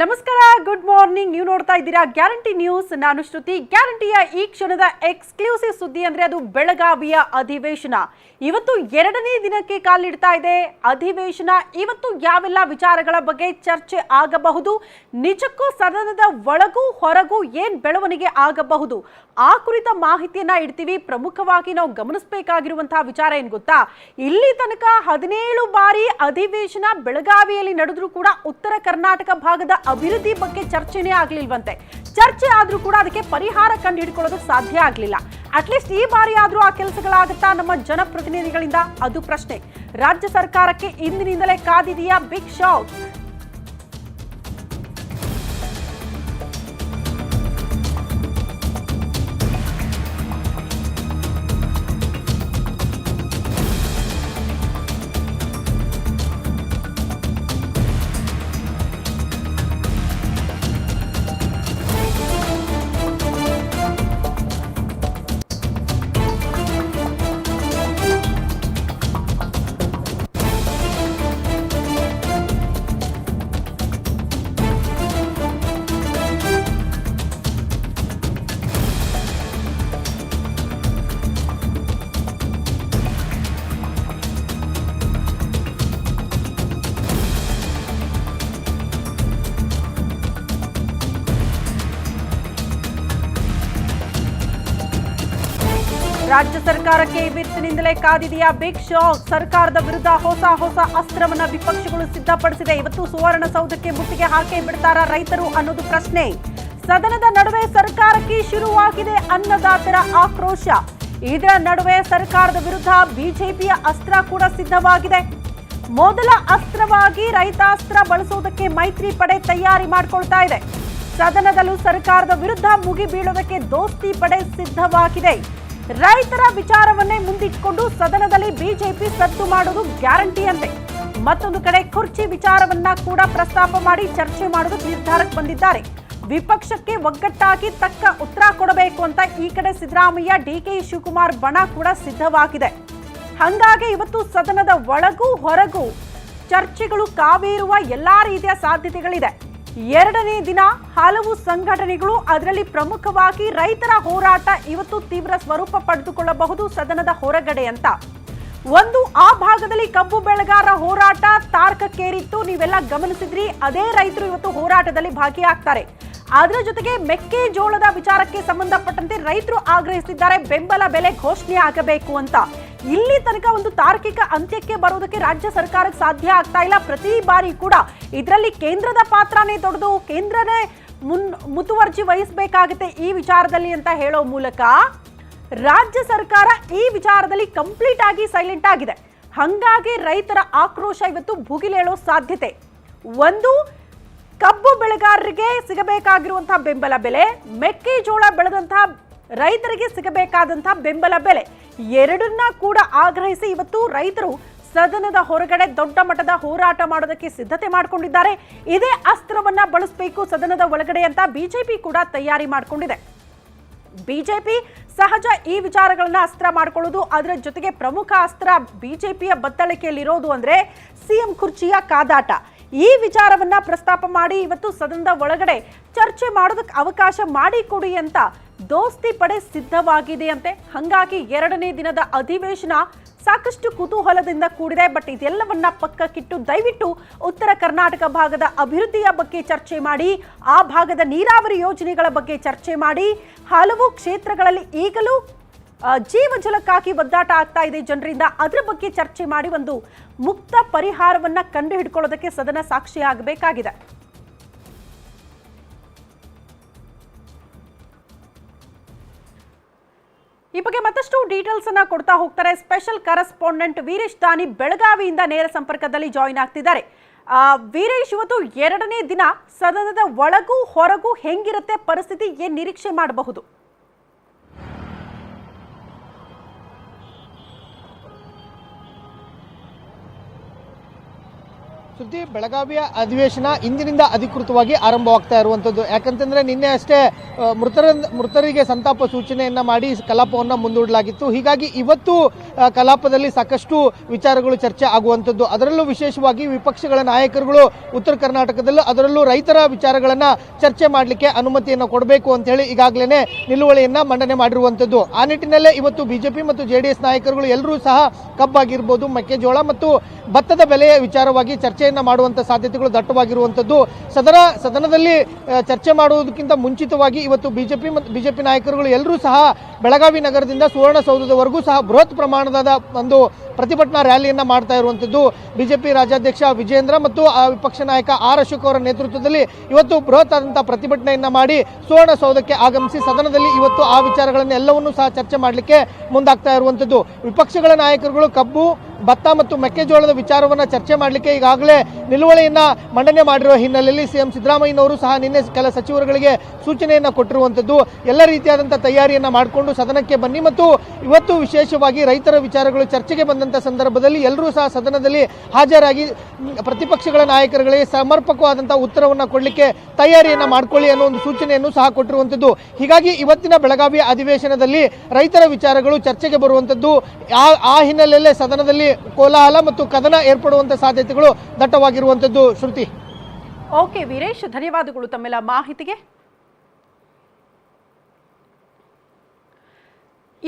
ನಮಸ್ಕಾರ good morning ನೀವು ನೋಡ್ತಾ ಇದ್ದೀರಾ ಗ್ಯಾರಂಟಿ ನ್ಯೂಸ್. ನಾನು ಶ್ರುತಿ. ಗ್ಯಾರಂಟಿಯ ಈ ಕ್ಷಣದ ಎಕ್ಸ್ಕ್ಲೂಸಿವ್ ಸುದ್ದಿ ಅಂದ್ರೆ ಅದು ಬೆಳಗಾವಿಯ ಅಧಿವೇಶನ. ಇವತ್ತು ಎರಡನೇ ದಿನಕ್ಕೆ ಕಾಲಿಡ್ತಾ ಇದೆ. ಅಧಿವೇಶನ ಇವತ್ತು ಯಾವೆಲ್ಲ ವಿಚಾರಗಳ ಬಗ್ಗೆ ಚರ್ಚೆ ಆಗಬಹುದು? ನಿಜಕ್ಕೂ ಸದನದ ಒಳಗೂ ಹೊರಗೂ ಏನ್ ಬೆಳವಣಿಗೆ ಆಗಬಹುದು? ಆ ಕುರಿತ ಮಾಹಿತಿಯನ್ನ ಇಡ್ತೀವಿ. ಪ್ರಮುಖವಾಗಿ ನಾವು ಗಮನಿಸಬೇಕಾಗಿರುವಂತಹ ವಿಚಾರ ಏನ್ ಗೊತ್ತಾ? ಇಲ್ಲಿ ತನಕ ಹದಿನೇಳು ಬಾರಿ ಅಧಿವೇಶನ ಬೆಳಗಾವಿಯಲ್ಲಿ ನಡೆದ್ರೂ ಕೂಡ ಉತ್ತರ ಕರ್ನಾಟಕ ಭಾಗದ ಅಭಿವೃದ್ಧಿ ಬಗ್ಗೆ ಚರ್ಚೆನೇ ಆಗ್ಲಿಲ್ವಂತೆ. ಚರ್ಚೆ ಆದ್ರೂ ಕೂಡ ಅದಕ್ಕೆ ಪರಿಹಾರ ಕಂಡು ಹಿಡ್ಕೊಳ್ಳೋದಕ್ಕೆ ಸಾಧ್ಯ ಆಗ್ಲಿಲ್ಲ. ಅಟ್ಲೀಸ್ಟ್ ಈ ಬಾರಿ ಆದ್ರೂ ಆ ಕೆಲಸಗಳಾಗುತ್ತಾ ನಮ್ಮ ಜನಪ್ರತಿನಿಧಿಗಳಿಂದ? ಅದು ಪ್ರಶ್ನೆ. ರಾಜ್ಯ ಸರ್ಕಾರಕ್ಕೆ ಇಂದಿನಿಂದಲೇ ಕಾದಿದೆಯಾ ಬಿಗ್ ಶಾಕ್ ರಾಜ್ಯ ಸರ್ಕಾರಕ್ಕೆ ಇವತ್ತಿನಿಂದಲೇ ಕಾದಿದೆಯಾ ಬಿಗ್ ಶಾಕ್ ಸರ್ಕಾರದ ವಿರುದ್ಧ ಹೊಸ ಹೊಸ ಅಸ್ತ್ರವನ್ನ ವಿಪಕ್ಷಗಳು ಸಿದ್ಧಪಡಿಸಿದೆ. ಇವತ್ತು ಸುವರ್ಣಸೌಧಕ್ಕೆ ಮುತ್ತಿಗೆ ಹಾಕಿ ಬಿಡ್ತಾರಾ ರೈತರು ಅನ್ನೋದು ಪ್ರಶ್ನೆ. ಸದನದ ನಡುವೆ ಸರ್ಕಾರಕ್ಕೆ ಶುರುವಾಗಿದೆ ಅನ್ನದಾತರ ಆಕ್ರೋಶ. ಇದರ ನಡುವೆ ಸರ್ಕಾರದ ವಿರುದ್ಧ ಬಿಜೆಪಿಯ ಅಸ್ತ್ರ ಕೂಡ ಸಿದ್ಧವಾಗಿದೆ. ಮೊದಲ ಅಸ್ತ್ರವಾಗಿ ರೈತಾಸ್ತ್ರ ಬಳಸುವುದಕ್ಕೆ ಮೈತ್ರಿ ಪಡೆ ತಯಾರಿ ಮಾಡಿಕೊಳ್ತಾ ಇದೆ. ಸದನದಲ್ಲೂ ಸರ್ಕಾರದ ವಿರುದ್ಧ ಮುಗಿ ಬೀಳೋದಕ್ಕೆ ದೋಸ್ತಿ ಪಡೆ ಸಿದ್ಧವಾಗಿದೆ. ರೈತರ ವಿಚಾರವನ್ನೇ ಮುಂದಿಟ್ಟುಕೊಂಡು ಸದನದಲ್ಲಿ ಬಿಜೆಪಿ ಸದ್ದು ಮಾಡೋದು ಗ್ಯಾರಂಟಿ ಅಂತೆ. ಮತ್ತೊಂದು ಕಡೆ ಕುರ್ಚಿ ವಿಚಾರವನ್ನ ಕೂಡ ಪ್ರಸ್ತಾಪ ಮಾಡಿ ಚರ್ಚೆ ಮಾಡೋದು ನಿರ್ಧಾರಕ್ಕೆ ಬಂದಿದ್ದಾರೆ. ವಿಪಕ್ಷಕ್ಕೆ ಒಗ್ಗಟ್ಟಾಗಿ ತಕ್ಕ ಉತ್ತರ ಕೊಡಬೇಕು ಅಂತ ಈ ಕಡೆ ಸಿದ್ದರಾಮಯ್ಯ, ಡಿಕೆ ಶಿವಕುಮಾರ್ ಬಣ ಕೂಡ ಸಿದ್ಧವಾಗಿದೆ. ಹಂಗಾಗಿ ಇವತ್ತು ಸದನದ ಒಳಗೂ ಹೊರಗೂ ಚರ್ಚೆಗಳು ಕಾವೇರುವ ಎಲ್ಲಾ ರೀತಿಯ ಸಾಧ್ಯತೆಗಳಿದೆ. ಎರಡನೇ ದಿನ ಹಲವು ಸಂಘಟನೆಗಳು ಅದರಲ್ಲಿ ಪ್ರಮುಖವಾಗಿ ರೈತರ ಹೋರಾಟ ಇವತ್ತು ತೀವ್ರ ಸ್ವರೂಪ ಪಡೆದುಕೊಳ್ಳಬಹುದು ಸದನದ ಹೊರಗಡೆ ಅಂತ. ಒಂದು ಆ ಭಾಗದಲ್ಲಿ ಕಬ್ಬು ಬೆಳೆಗಾರರ ಹೋರಾಟ ತಾರ್ಕಕ್ಕೇರಿತ್ತು. ನೀವೆಲ್ಲ ಗಮನಿಸಿದ್ರಿ, ಅದೇ ರೈತರು ಇವತ್ತು ಹೋರಾಟದಲ್ಲಿ ಭಾಗಿಯಾಗ್ತಾರೆ. ಅದರ ಜೊತೆಗೆ ಮೆಕ್ಕೆಜೋಳದ ವಿಚಾರಕ್ಕೆ ಸಂಬಂಧಪಟ್ಟಂತೆ ರೈತರು ಆಗ್ರಹಿಸಿದ್ದಾರೆ ಬೆಂಬಲ ಬೆಲೆ ಘೋಷಣೆ ಆಗಬೇಕು ಅಂತ. ಇಲ್ಲಿ ತನಕ ಒಂದು ತಾರ್ಕಿಕ ಅಂತ್ಯಕ್ಕೆ ಬರೋದಕ್ಕೆ ರಾಜ್ಯ ಸರ್ಕಾರಕ್ಕೆ ಸಾಧ್ಯ ಆಗ್ತಾ ಇಲ್ಲ. ಪ್ರತಿ ಬಾರಿ ಕೂಡ ಇದರಲ್ಲಿ ಕೇಂದ್ರದ ಪಾತ್ರನೇ ದೊಡ್ಡದು. ಕೇಂದ್ರನೇ ಮುನ್ ಮುತುವರ್ಜಿ ವಹಿಸಬೇಕಾಗುತ್ತೆ ಈ ವಿಚಾರದಲ್ಲಿ ಅಂತ ಹೇಳೋ ಮೂಲಕ ರಾಜ್ಯ ಸರ್ಕಾರ ಈ ವಿಚಾರದಲ್ಲಿ ಕಂಪ್ಲೀಟ್ ಆಗಿ ಸೈಲೆಂಟ್ ಆಗಿದೆ. ಹಂಗಾಗಿ ರೈತರ ಆಕ್ರೋಶ ಇವತ್ತು ಭುಗಿಲೇಳೋ ಸಾಧ್ಯತೆ. ಒಂದು, ಕಬ್ಬು ಬೆಳೆಗಾರರಿಗೆ ಸಿಗಬೇಕಾಗಿರುವಂತಹ ಬೆಂಬಲ ಬೆಲೆ, ಮೆಕ್ಕೆಜೋಳ ಬೆಳೆದಂತಹ ರೈತರಿಗೆ ಸಿಗಬೇಕಾದಂತಹ ಬೆಂಬಲ ಬೆಲೆ ಎರಡನ್ನ ಕೂಡ ಆಗ್ರಹಿಸಿ ಇವತ್ತು ರೈತರು ಸದನದ ಹೊರಗಡೆ ದೊಡ್ಡ ಮಟ್ಟದ ಹೋರಾಟ ಮಾಡೋದಕ್ಕೆ ಸಿದ್ಧತೆ ಮಾಡಿಕೊಂಡಿದ್ದಾರೆ. ಇದೇ ಅಸ್ತ್ರವನ್ನ ಬಳಸಬೇಕು ಸದನದ ಒಳಗಡೆ ಅಂತ ಬಿಜೆಪಿ ಕೂಡ ತಯಾರಿ ಮಾಡಿಕೊಂಡಿದೆ. ಬಿಜೆಪಿ ಸಹಜ ಈ ವಿಚಾರಗಳನ್ನ ಅಸ್ತ್ರ ಮಾಡ್ಕೊಳ್ಳೋದು, ಅದರ ಜೊತೆಗೆ ಪ್ರಮುಖ ಅಸ್ತ್ರ ಬಿಜೆಪಿಯ ಬತ್ತಳಿಕೆಯಲ್ಲಿರೋದು ಅಂದ್ರೆ ಸಿಎಂ ಕುರ್ಚಿಯ ಕಾದಾಟ. ಈ ವಿಚಾರವನ್ನ ಪ್ರಸ್ತಾಪ ಮಾಡಿ ಇವತ್ತು ಸದನದ ಒಳಗಡೆ ಚರ್ಚೆ ಮಾಡೋದಕ್ಕೆ ಅವಕಾಶ ಮಾಡಿಕೊಡಿ ಅಂತ ದೋಸ್ತಿ ಪಡೆ ಸಿದ್ಧವಾಗಿದೆಯಂತೆ ಹಂಗಾಗಿ ಎರಡನೇ ದಿನದ ಅಧಿವೇಶನ ಸಾಕಷ್ಟು ಕುತೂಹಲದಿಂದ ಕೂಡಿದೆ. ಬಟ್ ಇದೆಲ್ಲವನ್ನ ಪಕ್ಕಕ್ಕಿಟ್ಟು ದಯವಿಟ್ಟು ಉತ್ತರ ಕರ್ನಾಟಕ ಭಾಗದ ಅಭಿವೃದ್ಧಿಯ ಬಗ್ಗೆ ಚರ್ಚೆ ಮಾಡಿ, ಆ ಭಾಗದ ನೀರಾವರಿ ಯೋಜನೆಗಳ ಬಗ್ಗೆ ಚರ್ಚೆ ಮಾಡಿ, ಹಲವು ಕ್ಷೇತ್ರಗಳಲ್ಲಿ ಈಗಲೂ ಜೀವ ಜೀವಜಲಕ್ಕಾಗಿ ಒದ್ದಾಟ ಆಗ್ತಾ ಇದೆ ಜನರಿಂದ. ಅದರ ಬಗ್ಗೆ ಚರ್ಚೆ ಮಾಡಿ ಒಂದು ಮುಕ್ತ ಪರಿಹಾರವನ್ನ ಕಂಡುಹಿಡ್ಕೊಳ್ಳೋದಕ್ಕೆ ಸದನ ಸಾಕ್ಷಿಯಾಗಬೇಕಾಗಿದೆ. ಈ ಬಗ್ಗೆ ಮತ್ತಷ್ಟು ಡೀಟೇಲ್ಸ್ ಅನ್ನ ಕೊಡ್ತಾ ಹೋಗ್ತಾರೆ ಸ್ಪೆಷಲ್ ಕರೆಸ್ಪಾಂಡೆಂಟ್ ವೀರೇಶ್ ದಾನಿ ಬೆಳಗಾವಿಯಿಂದ ನೇರ ಸಂಪರ್ಕದಲ್ಲಿ ಜಾಯಿನ್ ಆಗ್ತಿದ್ದಾರೆ. ವೀರೇಶ್, ಇವತ್ತು ಎರಡನೇ ದಿನ ಸದನದ ಒಳಗೂ ಹೊರಗೂ ಹೆಂಗಿರುತ್ತೆ ಪರಿಸ್ಥಿತಿ ಏನ್ ನಿರೀಕ್ಷೆ ಮಾಡಬಹುದು? ಸುದ್ದಿ ಬೆಳಗಾವಿಯ ಅಧಿವೇಶನ ಇಂದಿನಿಂದ ಅಧಿಕೃತವಾಗಿ ಆರಂಭವಾಗ್ತಾ ಇರುವಂಥದ್ದು ಯಾಕಂತಂದ್ರೆ ನಿನ್ನೆ ಅಷ್ಟೇ ಮೃತರ, ಮೃತರಿಗೆ ಸಂತಾಪ ಸೂಚನೆಯನ್ನ ಮಾಡಿ ಕಲಾಪವನ್ನು ಮುಂದೂಡಲಾಗಿತ್ತು. ಹೀಗಾಗಿ ಇವತ್ತು ಕಲಾಪದಲ್ಲಿ ಸಾಕಷ್ಟು ವಿಚಾರಗಳು ಚರ್ಚೆ ಆಗುವಂಥದ್ದು ಅದರಲ್ಲೂ ವಿಶೇಷವಾಗಿ ವಿಪಕ್ಷಗಳ ನಾಯಕರುಗಳು ಉತ್ತರ ಕರ್ನಾಟಕದಲ್ಲೂ ಅದರಲ್ಲೂ ರೈತರ ವಿಚಾರಗಳನ್ನ ಚರ್ಚೆ ಮಾಡಲಿಕ್ಕೆ ಅನುಮತಿಯನ್ನು ಕೊಡಬೇಕು ಅಂತ ಹೇಳಿ ಈಗಾಗಲೇ ನಿಲುವಳಿಯನ್ನ ಮಂಡನೆ ಮಾಡಿರುವಂಥದ್ದು ಆ ನಿಟ್ಟಿನಲ್ಲೇ ಇವತ್ತು ಬಿಜೆಪಿ ಮತ್ತು ಜೆಡಿಎಸ್ ನಾಯಕರುಗಳು ಎಲ್ಲರೂ ಸಹ ಕಬ್ಬಾಗಿರ್ಬೋದು. ಮೆಕ್ಕೆಜೋಳ ಮತ್ತು ಭತ್ತದ ಬೆಲೆಯ ವಿಚಾರವಾಗಿ ಚರ್ಚೆಯನ್ನ ಮಾಡುವಂಥ ಸಾಧ್ಯತೆಗಳು ದಟ್ಟವಾಗಿರುವಂಥದ್ದು ಸದನ, ಸದನದಲ್ಲಿ ಚರ್ಚೆ ಮಾಡುವುದಕ್ಕಿಂತ ಮುಂಚಿತವಾಗಿ ಇವತ್ತು ಬಿಜೆಪಿ ಮತ್ತು ಬಿಜೆಪಿ ನಾಯಕರುಗಳು ಎಲ್ಲರೂ ಸಹ ಬೆಳಗಾವಿ ನಗರದಿಂದ ಸುವರ್ಣಸೌಧದವರೆಗೂ ಸಹ ಬೃಹತ್ ಪ್ರಮಾಣದ ಒಂದು ಪ್ರತಿಭಟನಾ ರ್ಯಾಲಿಯನ್ನ ಮಾಡ್ತಾ ಇರುವಂಥದ್ದು ಬಿಜೆಪಿ ರಾಜ್ಯಾಧ್ಯಕ್ಷ ವಿಜೇಂದ್ರ ಮತ್ತು ಆ ವಿಪಕ್ಷ ನಾಯಕ ಆರ್ ಅಶೋಕ್ ಅವರ ನೇತೃತ್ವದಲ್ಲಿ ಇವತ್ತು ಬೃಹತ್ ಆದಂಥ ಪ್ರತಿಭಟನೆಯನ್ನ ಮಾಡಿ ಸುವರ್ಣಸೌಧಕ್ಕೆ ಆಗಮಿಸಿ ಸದನದಲ್ಲಿ ಇವತ್ತು ಆ ವಿಚಾರಗಳನ್ನು ಎಲ್ಲವನ್ನೂ ಸಹ ಚರ್ಚೆ ಮಾಡಲಿಕ್ಕೆ ಮುಂದಾಗ್ತಾ ಇರುವಂಥದ್ದು ವಿಪಕ್ಷಗಳ ನಾಯಕರುಗಳು ಕಬ್ಬು ಭತ್ತ ಮತ್ತು ಮೆಕ್ಕೆಜೋಳದ ವಿಚಾರವನ್ನು ಚರ್ಚೆ ಮಾಡಲಿಕ್ಕೆ ಈಗಾಗಲೇ ನಿಲುವಳಿಯನ್ನು ಮಂಡನೆ ಮಾಡಿರುವ ಹಿನ್ನೆಲೆಯಲ್ಲಿ ಸಿಎಂ ಸಿದ್ದರಾಮಯ್ಯನವರು ಸಹ ನಿನ್ನೆ ಕೆಲ ಸಚಿವರುಗಳಿಗೆ ಸೂಚನೆಯನ್ನು ಕೊಟ್ಟಿರುವಂಥದ್ದು ಎಲ್ಲ ರೀತಿಯಾದಂಥ ತಯಾರಿಯನ್ನು ಮಾಡಿಕೊಂಡು ಸದನಕ್ಕೆ ಬನ್ನಿ ಮತ್ತು ಇವತ್ತು ವಿಶೇಷವಾಗಿ ರೈತರ ವಿಚಾರಗಳು ಚರ್ಚೆಗೆ ಬಂದಂಥ ಸಂದರ್ಭದಲ್ಲಿ ಎಲ್ಲರೂ ಸಹ ಸದನದಲ್ಲಿ ಹಾಜರಾಗಿ ಪ್ರತಿಪಕ್ಷಗಳ ನಾಯಕರುಗಳಿಗೆ ಸಮರ್ಪಕವಾದಂಥ ಉತ್ತರವನ್ನು ಕೊಡಲಿಕ್ಕೆ ತಯಾರಿಯನ್ನು ಮಾಡ್ಕೊಳ್ಳಿ ಅನ್ನೋ ಒಂದು ಸೂಚನೆಯನ್ನು ಸಹ ಕೊಟ್ಟಿರುವಂಥದ್ದು ಹೀಗಾಗಿ ಇವತ್ತಿನ ಬೆಳಗಾವಿಯ ಅಧಿವೇಶನದಲ್ಲಿ ರೈತರ ವಿಚಾರಗಳು ಚರ್ಚೆಗೆ ಬರುವಂಥದ್ದು ಆ ಆ ಹಿನ್ನೆಲೆಯಲ್ಲೇ ಸದನದಲ್ಲಿ ಕೋಲಾಹಲ ಮತ್ತು ಕದನ ಏರ್ಪಡುವಂತ ಸಾಧ್ಯತೆಗಳು ದಟ್ಟವಾಗಿರುವಂತದ್ದು ಶ್ರುತಿ. ಓಕೆ ವೀರೇಶ್, ಧನ್ಯವಾದಗಳು ತಮ್ಮೆಲ್ಲ ಮಾಹಿತಿಗೆ.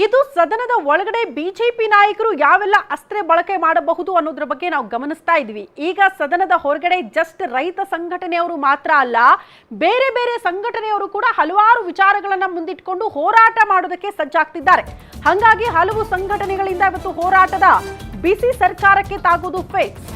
ಇದು ಸದನದ ಒಳಗಡೆ ಬಿಜೆಪಿ ನಾಯಕರು ಯಾವೆಲ್ಲ ಅಸ್ತ್ರ ಬಳಕೆ ಮಾಡಬಹುದು ಅನ್ನೋದ್ರ ಬಗ್ಗೆ ನಾವು ಗಮನಿಸ್ತಾ ಇದ್ವಿ. ಈಗ ಸದನದ ಹೊರಗಡೆ ಜಸ್ಟ್ ರೈತ ಸಂಘಟನೆಯವರು ಮಾತ್ರ ಅಲ್ಲ, ಬೇರೆ ಬೇರೆ ಸಂಘಟನೆಯವರು ಕೂಡ ಹಲವಾರು ವಿಚಾರಗಳನ್ನ ಮುಂದಿಟ್ಕೊಂಡು ಹೋರಾಟ ಮಾಡೋದಕ್ಕೆ ಸಜ್ಜಾಗ್ತಿದ್ದಾರೆ. ಹಾಗಾಗಿ ಹಲವು ಸಂಘಟನೆಗಳಿಂದ ಇವತ್ತು ಹೋರಾಟದ ಬಿಸಿ ಸರ್ಕಾರಕ್ಕೆ ತಾಗೋದು ಫೇಕ್ಸ್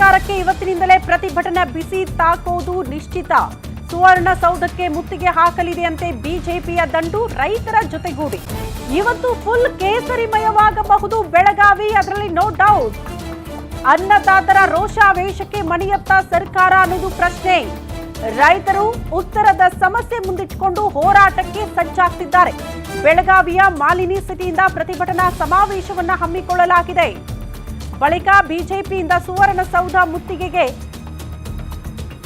ಸರ್ಕಾರಕ್ಕೆ ಇವತ್ತಿನಿಂದಲೇ ಪ್ರತಿಭಟನೆ ಬಿಸಿ ತಾಕೋದು ನಿಶ್ಚಿತ. ಸುವರ್ಣಸೌಧಕ್ಕೆ ಮುತ್ತಿಗೆ ಹಾಕಲಿದೆಯಂತೆ ಬಿಜೆಪಿಯ ದಂಡು ರೈತರ ಜೊತೆಗೂಡಿ. ಇವತ್ತು ಫುಲ್ ಕೇಸರಿಮಯವಾಗಬಹುದು ಬೆಳಗಾವಿ, ಅದರಲ್ಲಿ ನೋ ಡೌಟ್ ಅನ್ನದಾತರ ರೋಷಾವೇಶಕ್ಕೆ ಮಣಿಯತ್ತ ಸರ್ಕಾರ ಅನ್ನೋದು ಪ್ರಶ್ನೆ. ರೈತರು ಉತ್ತರದ ಸಮಸ್ಯೆ ಮುಂದಿಟ್ಟುಕೊಂಡು ಹೋರಾಟಕ್ಕೆ ಸಜ್ಜಾಗ್ತಿದ್ದಾರೆ. ಬೆಳಗಾವಿಯ ಮಾಲಿನಿ ಸಿಟಿಯಿಂದ ಪ್ರತಿಭಟನಾ ಸಮಾವೇಶವನ್ನು ಹಮ್ಮಿಕೊಳ್ಳಲಾಗಿದೆ. ಬಳಿಕ ಬಿಜೆಪಿಯಿಂದ ಸುವರ್ಣಸೌಧ ಮುತ್ತಿಗೆಗೆ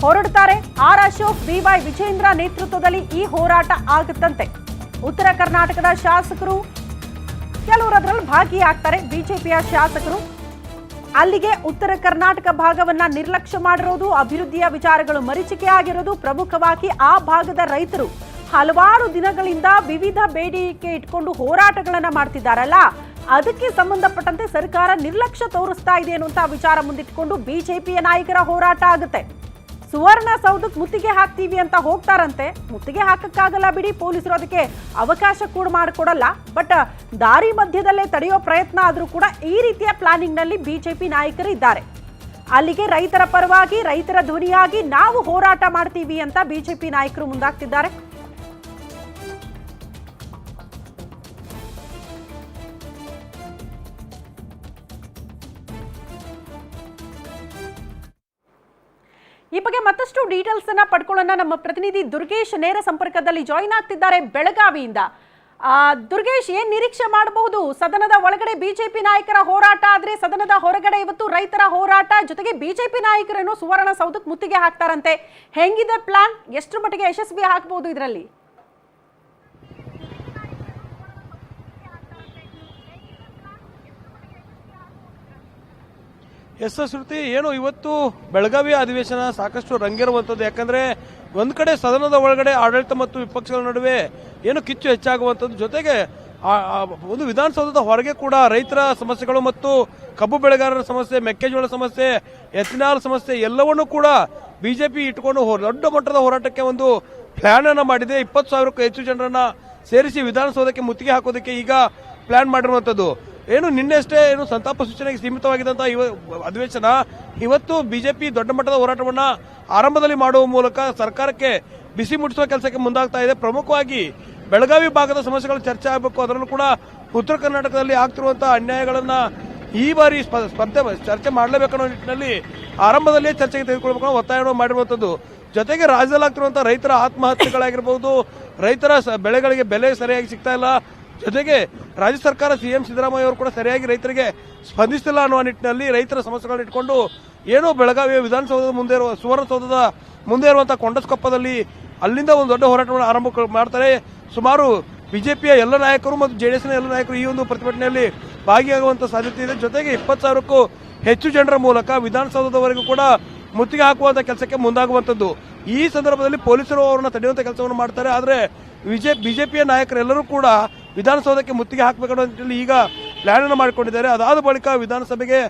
ಹೊರಡುತ್ತಾರೆ. R Ashok B Y Vijendra ನೇತೃತ್ವದಲ್ಲಿ ಈ ಹೋರಾಟ ಆಗುತ್ತಂತೆ. ಉತ್ತರ ಕರ್ನಾಟಕದ ಶಾಸಕರು ಕೆಲವರು ಅದರಲ್ಲಿ ಭಾಗಿಯಾಗ್ತಾರೆ. ಬಿಜೆಪಿಯ ಶಾಸಕರು ಅಲ್ಲಿಗೆ ಉತ್ತರ ಕರ್ನಾಟಕ ಭಾಗವನ್ನ ನಿರ್ಲಕ್ಷ್ಯ ಮಾಡಿರೋದು, ಅಭಿವೃದ್ಧಿಯ ವಿಚಾರಗಳು ಮರೀಚಿಕೆ ಆಗಿರೋದು ಪ್ರಮುಖವಾಗಿ ಆ ಭಾಗದ ರೈತರು. ಹಲವಾರು ದಿನಗಳಿಂದ ವಿವಿಧ ಬೇಡಿಕೆ ಇಟ್ಕೊಂಡು ಹೋರಾಟಗಳನ್ನ ಮಾಡ್ತಿದ್ದಾರಲ್ಲ. ಅದಕ್ಕೆ ಸಂಬಂಧಪಟ್ಟಂತೆ ಸರ್ಕಾರ ನಿರ್ಲಕ್ಷ್ಯ ತೋರಿಸ್ತಾ ಇದೆ ಅನ್ನುವಂತ ವಿಚಾರ ಮುಂದಿಟ್ಟುಕೊಂಡು ಬಿಜೆಪಿಯ ನಾಯಕರ ಹೋರಾಟ ಆಗುತ್ತೆ. ಸುವರ್ಣ ಸೌಧಕ್ಕೆ ಮುತ್ತಿಗೆ ಹಾಕ್ತೀವಿ ಅಂತ ಹೋಗ್ತಾರಂತೆ. ಮುತ್ತಿಗೆ ಹಾಕಕ್ಕಾಗಲ್ಲ ಬಿಡಿ, ಪೊಲೀಸರು ಅದಕ್ಕೆ ಅವಕಾಶ ಕೂಡ ಮಾಡಿಕೊಡಲ್ಲ. ಬಟ್, ದಾರಿ ಮಧ್ಯದಲ್ಲೇ ತಡೆಯೋ ಪ್ರಯತ್ನ ಆದರೂ ಕೂಡ ಈ ರೀತಿಯ ಪ್ಲಾನಿಂಗ್ನಲ್ಲಿ ಬಿಜೆಪಿ ನಾಯಕರು ಇದ್ದಾರೆ. ಅಲ್ಲಿಗೆ ರೈತರ ಪರವಾಗಿ, ರೈತರ ಧ್ವನಿಯಾಗಿ ನಾವು ಹೋರಾಟ ಮಾಡ್ತೀವಿ ಅಂತ ಬಿಜೆಪಿ ನಾಯಕರು ಮುಂದಾಗ್ತಿದ್ದಾರೆ. ಈ ಬಗ್ಗೆ ಮತ್ತಷ್ಟು ಡೀಟೇಲ್ಸ್ ಅನ್ನ ಪಡ್ಕೊಳ್ಳೋಣ. ನಮ್ಮ ಪ್ರತಿನಿಧಿ ದುರ್ಗೇಶ್ ನೇರ ಸಂಪರ್ಕದಲ್ಲಿ ಜಾಯಿನ್ ಆಗ್ತಿದ್ದಾರೆ ಬೆಳಗಾವಿಯಿಂದ. ದುರ್ಗೇಶ್, ಏನ್ ನಿರೀಕ್ಷೆ ಮಾಡಬಹುದು? ಸದನದ ಒಳಗಡೆ ಬಿಜೆಪಿ ನಾಯಕರ ಹೋರಾಟ ಆದ್ರೆ ಸದನದ ಹೊರಗಡೆ ಇವತ್ತು ರೈತರ ಹೋರಾಟ, ಜೊತೆಗೆ ಬಿಜೆಪಿ ನಾಯಕರನ್ನು ಸುವರ್ಣ ಸೌಧಕ್ಕೆ ಮುತ್ತಿಗೆ ಹಾಕ್ತಾರಂತೆ. ಹೆಂಗಿದೆ ಪ್ಲಾನ್ ಎಷ್ಟು ಮಟ್ಟಿಗೆ ಯಶಸ್ವಿ ಹಾಕಬಹುದು ಇದರಲ್ಲಿ? ಎಸ್ ಎಸ್ ಶ್ರುತಿ ಏನು? ಇವತ್ತು ಬೆಳಗಾವಿ ಅಧಿವೇಶನ ಸಾಕಷ್ಟು ರಂಗಿರುವಂಥದ್ದು. ಯಾಕಂದ್ರೆ ಒಂದ್ ಕಡೆ ಸದನದ ಒಳಗಡೆ ಆಡಳಿತ ಮತ್ತು ವಿಪಕ್ಷಗಳ ನಡುವೆ ಏನು ಕಿಚ್ಚು ಹೆಚ್ಚಾಗುವಂಥದ್ದು. ಜೊತೆಗೆ ಒಂದು ವಿಧಾನಸೌಧದ ಹೊರಗೆ ಕೂಡ ರೈತರ ಸಮಸ್ಯೆಗಳು ಮತ್ತು ಕಬ್ಬು ಬೆಳೆಗಾರರ ಸಮಸ್ಯೆ, ಮೆಕ್ಕೆಜೋಳ ಸಮಸ್ಯೆ, ಎಥಿನಾಲ್ ಸಮಸ್ಯೆ ಎಲ್ಲವನ್ನೂ ಕೂಡ ಬಿಜೆಪಿ ಇಟ್ಕೊಂಡು ದೊಡ್ಡ ಮಟ್ಟದ ಹೋರಾಟಕ್ಕೆ ಒಂದು ಪ್ಲಾನ್ ಅನ್ನು ಮಾಡಿದೆ. ಇಪ್ಪತ್ತು ಸಾವಿರಕ್ಕೂ ಹೆಚ್ಚು ಜನರನ್ನ ಸೇರಿಸಿ ವಿಧಾನಸೌಧಕ್ಕೆ ಮುತ್ತಿಗೆ ಹಾಕೋದಕ್ಕೆ ಈಗ ಪ್ಲಾನ್ ಮಾಡಿರುವಂತದ್ದು ಏನು ನಿನ್ನೆಷ್ಟೇ ಏನು ಸಂತಾಪ ಸೂಚನೆಗೆ ಸೀಮಿತವಾಗಿದ್ದಂತಹ ಇವ ಅಧಿವೇಶನ, ಇವತ್ತು ಬಿಜೆಪಿ ದೊಡ್ಡ ಮಟ್ಟದ ಹೋರಾಟವನ್ನ ಆರಂಭದಲ್ಲಿ ಮಾಡುವ ಮೂಲಕ ಸರ್ಕಾರಕ್ಕೆ ಬಿಸಿ ಮುಟ್ಟಿಸುವ ಕೆಲಸಕ್ಕೆ ಮುಂದಾಗ್ತಾ ಇದೆ. ಪ್ರಮುಖವಾಗಿ ಬೆಳಗಾವಿ ಭಾಗದ ಸಮಸ್ಯೆಗಳು ಚರ್ಚೆ ಆಗಬೇಕು. ಅದರಲ್ಲೂ ಕೂಡ ಉತ್ತರ ಕರ್ನಾಟಕದಲ್ಲಿ ಆಗ್ತಿರುವಂತಹ ಅನ್ಯಾಯಗಳನ್ನ ಈ ಬಾರಿ ಸ್ಪ- ಸ್ಪರ್ಧೆ ಚರ್ಚೆ ಮಾಡಲೇಬೇಕನ್ನೋ ನಿಟ್ಟಿನಲ್ಲಿ ಆರಂಭದಲ್ಲೇ ಚರ್ಚೆಗೆ ತೆಗೆದುಕೊಳ್ಬೇಕು ಅನ್ನೋ ಒತ್ತಾಯ ಮಾಡಿರುವಂತದ್ದು. ಜೊತೆಗೆ ರಾಜ್ಯದಲ್ಲಿ ಆಗ್ತಿರುವಂತಹ ರೈತರ ಆತ್ಮಹತ್ಯೆಗಳಾಗಿರ್ಬೋದು, ರೈತರ ಬೆಳೆಗಳಿಗೆ ಬೆಲೆ ಸರಿಯಾಗಿ ಸಿಗ್ತಾ ಇಲ್ಲ ಜೊತೆಗೆ ರಾಜ್ಯ ಸರ್ಕಾರ, ಸಿಎಂ ಸಿದ್ದರಾಮಯ್ಯ ಅವರು ಕೂಡ ಸರಿಯಾಗಿ ರೈತರಿಗೆ ಸ್ಪಂದಿಸಿಲ್ಲ ಅನ್ನುವ ನಿಟ್ಟಿನಲ್ಲಿ ರೈತರ ಸಮಸ್ಯೆಗಳನ್ನ ಇಟ್ಕೊಂಡು ಏನೋ ಬೆಳಗಾವಿಯ ವಿಧಾನಸೌಧದ ಮುಂದೆ ಇರುವ, ಸುವರ್ಣಸೌಧದ ಮುಂದೆ ಇರುವಂತಹ ಕೊಂಡಸ್ಕೊಪ್ಪದಲ್ಲಿ ಅಲ್ಲಿಂದ ಒಂದು ದೊಡ್ಡ ಹೋರಾಟವನ್ನು ಆರಂಭ ಮಾಡ್ತಾರೆ. ಸುಮಾರು ಬಿಜೆಪಿಯ ಎಲ್ಲ ನಾಯಕರು ಮತ್ತು ಜೆಡಿಎಸ್ನ ಎಲ್ಲ ನಾಯಕರು ಈ ಒಂದು ಪ್ರತಿಭಟನೆಯಲ್ಲಿ ಭಾಗಿಯಾಗುವಂಥ ಸಾಧ್ಯತೆ ಇದೆ. ಜೊತೆಗೆ ಇಪ್ಪತ್ತು ಸಾವಿರಕ್ಕೂ ಹೆಚ್ಚು ಜನರ ಮೂಲಕ ವಿಧಾನಸೌಧದವರೆಗೂ ಕೂಡ ಮುತ್ತಿಗೆ ಹಾಕುವಂಥ ಕೆಲಸಕ್ಕೆ ಮುಂದಾಗುವಂಥದ್ದು. ಈ ಸಂದರ್ಭದಲ್ಲಿ ಪೊಲೀಸರು ಅವರನ್ನ ತಡೆಯುವಂತ ಕೆಲಸವನ್ನು ಮಾಡ್ತಾರೆ. ಆದರೆ ವಿಜೆ, ಬಿಜೆಪಿಯ ನಾಯಕರೆಲ್ಲರೂ ಕೂಡ ವಿಧಾನಸೌಧಕ್ಕೆ ಮುತ್ತಿಗೆ ಹಾಕಬೇಕು ಅನ್ನೋದ್ರಲ್ಲಿ ಈಗ ಪ್ಲಾನ್ ಅನ್ನು ಮಾಡಿಕೊಂಡಿದ್ದಾರೆ. ಅದಾದ ಬಳಿಕ ವಿಧಾನಸಭೆಗೆ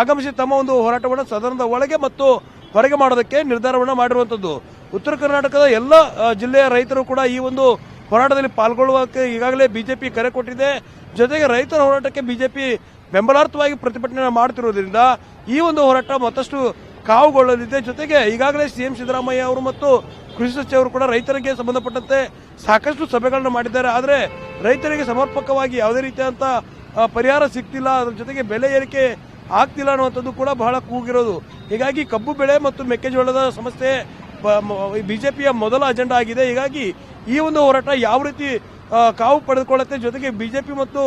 ಆಗಮಿಸಿ ತಮ್ಮ ಒಂದು ಹೋರಾಟವನ್ನು ಸದನದ ಒಳಗೆ ಮತ್ತು ಹೊರಗೆ ಮಾಡೋದಕ್ಕೆ ನಿರ್ಧಾರವನ್ನು ಮಾಡಿರುವಂಥದ್ದು ಉತ್ತರ ಕರ್ನಾಟಕದ ಎಲ್ಲ ಜಿಲ್ಲೆಯ ರೈತರು ಕೂಡ ಈ ಒಂದು ಹೋರಾಟದಲ್ಲಿ ಪಾಲ್ಗೊಳ್ಳುವಕ್ಕೆ ಈಗಾಗಲೇ ಬಿಜೆಪಿ ಕರೆ ಕೊಟ್ಟಿದೆ. ಜೊತೆಗೆ ರೈತರ ಹೋರಾಟಕ್ಕೆ ಬಿಜೆಪಿ ಬೆಂಬಲಾರ್ಥವಾಗಿ ಪ್ರತಿಭಟನೆ ಮಾಡ್ತಿರೋದ್ರಿಂದ ಈ ಒಂದು ಹೋರಾಟ ಮತ್ತಷ್ಟು ಕಾವುಗೊಳ್ಳಲಿದೆ ಜೊತೆಗೆ ಈಗಾಗಲೇ ಸಿಎಂ ಸಿದ್ದರಾಮಯ್ಯ ಅವರು ಮತ್ತು ಕೃಷಿ ಸಚಿವರು ಕೂಡ ರೈತರಿಗೆ ಸಂಬಂಧಪಟ್ಟಂತೆ ಸಾಕಷ್ಟು ಸಭೆಗಳನ್ನು ಮಾಡಿದ್ದಾರೆ. ಆದರೆ ರೈತರಿಗೆ ಸಮರ್ಪಕವಾಗಿ ಯಾವುದೇ ರೀತಿಯಾದಂಥ ಪರಿಹಾರ ಸಿಗ್ತಿಲ್ಲ. ಅದ್ರ ಜೊತೆಗೆ ಬೆಲೆ ಏರಿಕೆ ಆಗ್ತಿಲ್ಲ ಅನ್ನುವಂಥದ್ದು ಕೂಡ ಬಹಳ ಕೂಗಿರೋದು. ಹೀಗಾಗಿ ಕಬ್ಬು ಬೆಳೆ ಮತ್ತು ಮೆಕ್ಕೆಜೋಳದ ಸಮಸ್ಯೆ ಬಿಜೆಪಿಯ ಮೊದಲ ಅಜೆಂಡಾ ಆಗಿದೆ. ಹೀಗಾಗಿ ಈ ಒಂದು ಹೋರಾಟ ಯಾವ ರೀತಿ ಕಾವು ಪಡೆದುಕೊಳ್ಳುತ್ತೆ? ಜೊತೆಗೆ ಬಿಜೆಪಿ ಮತ್ತು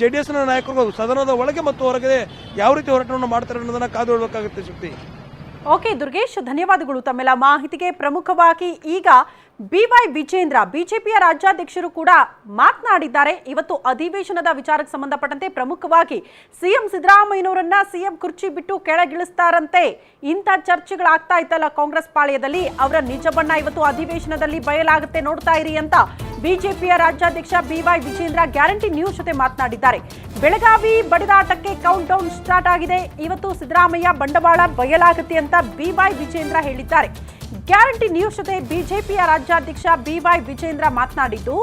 ಜೆ ಡಿ ಎಸ್ನ ನಾಯಕರು ಸದನದ ಒಳಗೆ ಮತ್ತು ಹೊರಗೆ ಯಾವ ರೀತಿ ಹೋರಾಟವನ್ನು ಮಾಡ್ತಾರೆ ಅನ್ನೋದನ್ನ ಕಾದು ಶಕ್ತಿ. ಓಕೆ ದುರ್ಗೇಶ್, ಧನ್ಯವಾದಗಳು ತಮ್ಮೆಲ್ಲ ಮಾಹಿತಿಗೆ ಪ್ರಮುಖವಾಗಿ. ಈಗ ಬಿ ವೈ ವಿಜೇಂದ್ರ ಬಿಜೆಪಿಯ ರಾಜ್ಯಾಧ್ಯಕ್ಷರು ಕೂಡ ಮಾತನಾಡಿದ್ದಾರೆ. ಇವತ್ತು ಅಧಿವೇಶನದ ವಿಚಾರಕ್ಕೆ ಸಂಬಂಧಪಟ್ಟಂತೆ ಪ್ರಮುಖವಾಗಿ ಸಿಎಂ ಸಿದ್ದರಾಮಯ್ಯನವರನ್ನ ಸಿಎಂ ಕುರ್ಚಿ ಬಿಟ್ಟು ಕೆಳಗಿಳಿಸ್ತಾರಂತೆ. ಇಂಥ ಚರ್ಚೆಗಳಾಗ್ತಾ ಇತ್ತಲ್ಲ ಕಾಂಗ್ರೆಸ್ ಪಾಳ್ಯದಲ್ಲಿ. ಅವರ ನಿಜ ಬಣ್ಣ ಇವತ್ತು ಅಧಿವೇಶನದಲ್ಲಿ ಬಯಲಾಗುತ್ತೆ ನೋಡ್ತಾ ಇರಿ ಅಂತ ಬಿಜೆಪಿಯ ರಾಜ್ಯಾಧ್ಯಕ್ಷ ಬಿವೈ ವಿಜೇಂದ್ರ ಗ್ಯಾರಂಟಿ ನ್ಯೂಸ್ ಜೊತೆ ಮಾತನಾಡಿದ್ದಾರೆ. ಬೆಳಗಾವಿ ಬಡಿದಾಟಕ್ಕೆ ಕೌಂಟ್ ಡೌನ್ ಸ್ಟಾರ್ಟ್ ಆಗಿದೆ. ಇವತ್ತು ಸಿದ್ದರಾಮಯ್ಯ ಬಂಡವಾಳ ಬಯಲಾಗುತ್ತೆ ಅಂತ ಬಿವೈ ವಿಜೇಂದ್ರ ಹೇಳಿದ್ದಾರೆ. ಗ್ಯಾರಂಟಿ ನ್ಯೂಸ್ ಜೊತೆ ಬಿಜೆಪಿಯ ರಾಜ್ಯಾಧ್ಯಕ್ಷ ಬಿವೈ ವಿಜೇಂದ್ರ ಮಾತನಾಡಿದ್ದು,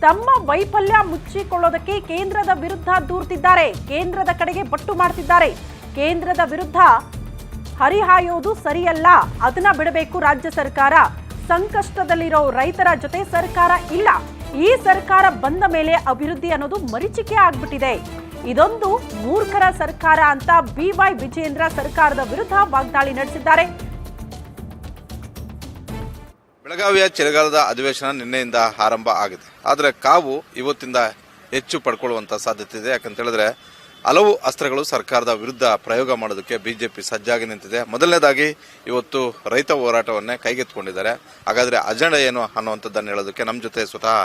ತಮ್ಮ ವೈಫಲ್ಯ ಮುಚ್ಚಿಕೊಳ್ಳೋದಕ್ಕೆ ಕೇಂದ್ರದ ವಿರುದ್ಧ ದೂರ್ತಿದ್ದಾರೆ. ಕೇಂದ್ರದ ಕಡೆಗೆ ಬಟ್ಟು ಮಾಡ್ತಿದ್ದಾರೆ. ಕೇಂದ್ರದ ವಿರುದ್ಧ ಹರಿಹಾಯೋದು ಸರಿಯಲ್ಲ. ಅದನ್ನ ಬಿಡಬೇಕು ರಾಜ್ಯ ಸರ್ಕಾರ. ಸಂಕಷ್ಟದಲ್ಲಿರೋ ರೈತರ ಜೊತೆ ಸರ್ಕಾರ ಇಲ್ಲ. ಈ ಸರ್ಕಾರ ಬಂದ ಮೇಲೆ ಅಭಿವೃದ್ಧಿ ಅನ್ನೋದು ಮರೀಚಿಕೆ ಆಗ್ಬಿಟ್ಟಿದೆ. ಇದೊಂದು ಮೂರ್ಖರ ಸರ್ಕಾರ ಅಂತ ಬಿವೈ ವಿಜೇಂದ್ರ ಸರ್ಕಾರದ ವಿರುದ್ಧ ವಾಗ್ದಾಳಿ ನಡೆಸಿದ್ದಾರೆ. ಬೆಳಗಾವಿಯ ಚಳಿಗಾಲದ ಅಧಿವೇಶನ ನಿನ್ನೆಯಿಂದ ಆರಂಭ ಆಗಿದೆ. ಆದರೆ ಕಾವು ಇವತ್ತಿಂದ ಹೆಚ್ಚು ಪಡ್ಕೊಳ್ಳುವಂತ ಸಾಧ್ಯತೆ ಇದೆ. ಯಾಕಂತ ಹೇಳಿದ್ರೆ ಹಲವು ಅಸ್ತ್ರಗಳು ಸರ್ಕಾರದ ವಿರುದ್ಧ ಪ್ರಯೋಗ ಮಾಡೋದಕ್ಕೆ ಬಿಜೆಪಿ ಸಜ್ಜಾಗಿ ನಿಂತಿದೆ. ಮೊದಲನೇದಾಗಿ ಇವತ್ತು ರೈತ ಹೋರಾಟವನ್ನೇ ಕೈಗೆತ್ತಿಕೊಂಡಿದ್ದಾರೆ. ಹಾಗಾದ್ರೆ ಅಜೆಂಡಾ ಏನು ಅನ್ನುವಂಥದ್ದನ್ನು ಹೇಳೋದಕ್ಕೆ ನಮ್ಮ ಜೊತೆ ಸ್ವತಃ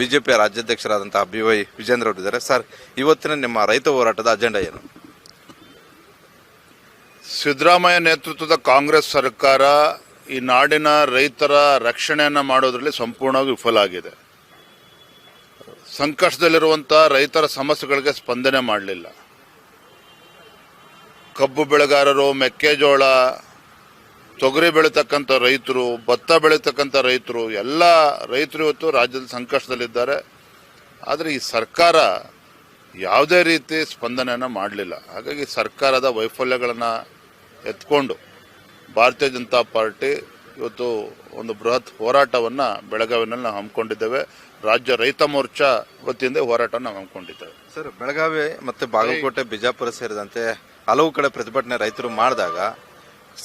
ಬಿಜೆಪಿಯ ರಾಜ್ಯಾಧ್ಯಕ್ಷರಾದಂತಹ ಬಿ ವೈ ವಿಜೇಂದ್ರ ಅವರಿದ್ದಾರೆ ಸರ್, ಇವತ್ತಿನ ನಿಮ್ಮ ರೈತ ಹೋರಾಟದ ಅಜೆಂಡಾ ಏನು? ಸಿದ್ದರಾಮಯ್ಯ ನೇತೃತ್ವದ ಕಾಂಗ್ರೆಸ್ ಸರ್ಕಾರ ಈ ನಾಡಿನ ರೈತರ ರಕ್ಷಣೆಯನ್ನು ಮಾಡೋದರಲ್ಲಿ ಸಂಪೂರ್ಣವಾಗಿ ವಿಫಲ ಆಗಿದೆ. ಸಂಕಷ್ಟದಲ್ಲಿರುವಂಥ ರೈತರ ಸಮಸ್ಯೆಗಳಿಗೆ ಸ್ಪಂದನೆ ಮಾಡಲಿಲ್ಲ. ಕಬ್ಬು ಬೆಳೆಗಾರರು, ಮೆಕ್ಕೆಜೋಳ, ತೊಗರಿ ಬೆಳೀತಕ್ಕಂಥ ರೈತರು, ಭತ್ತ ಬೆಳೀತಕ್ಕಂಥ ರೈತರು, ಎಲ್ಲ ರೈತರು ಇವತ್ತು ರಾಜ್ಯದ ಸಂಕಷ್ಟದಲ್ಲಿದ್ದಾರೆ. ಆದರೆ ಈ ಸರ್ಕಾರ ಯಾವುದೇ ರೀತಿ ಸ್ಪಂದನೆಯನ್ನು ಮಾಡಲಿಲ್ಲ. ಹಾಗಾಗಿ ಸರ್ಕಾರದ ವೈಫಲ್ಯಗಳನ್ನು ಎತ್ಕೊಂಡು ಭಾರತೀಯ ಜನತಾ ಪಾರ್ಟಿ ಇವತ್ತು ಒಂದು ಬೃಹತ್ ಹೋರಾಟವನ್ನು ಬೆಳಗಾವಿನಲ್ಲಿ ನಾವು ಹಮ್ಮಿಕೊಂಡಿದ್ದೇವೆ. ರಾಜ್ಯ ರೈತ ಮೋರ್ಚಾ ವತಿಯಿಂದ ಹೋರಾಟ ನಾವು ಹಮ್ಮಿಕೊಂಡಿದ್ದೇವೆ. ಸರ್, ಬೆಳಗಾವಿ ಮತ್ತೆ ಬಾಗಲಕೋಟೆ, ಬಿಜಾಪುರ ಸೇರಿದಂತೆ ಹಲವು ಕಡೆ ಪ್ರತಿಭಟನೆ ರೈತರು ಮಾಡಿದಾಗ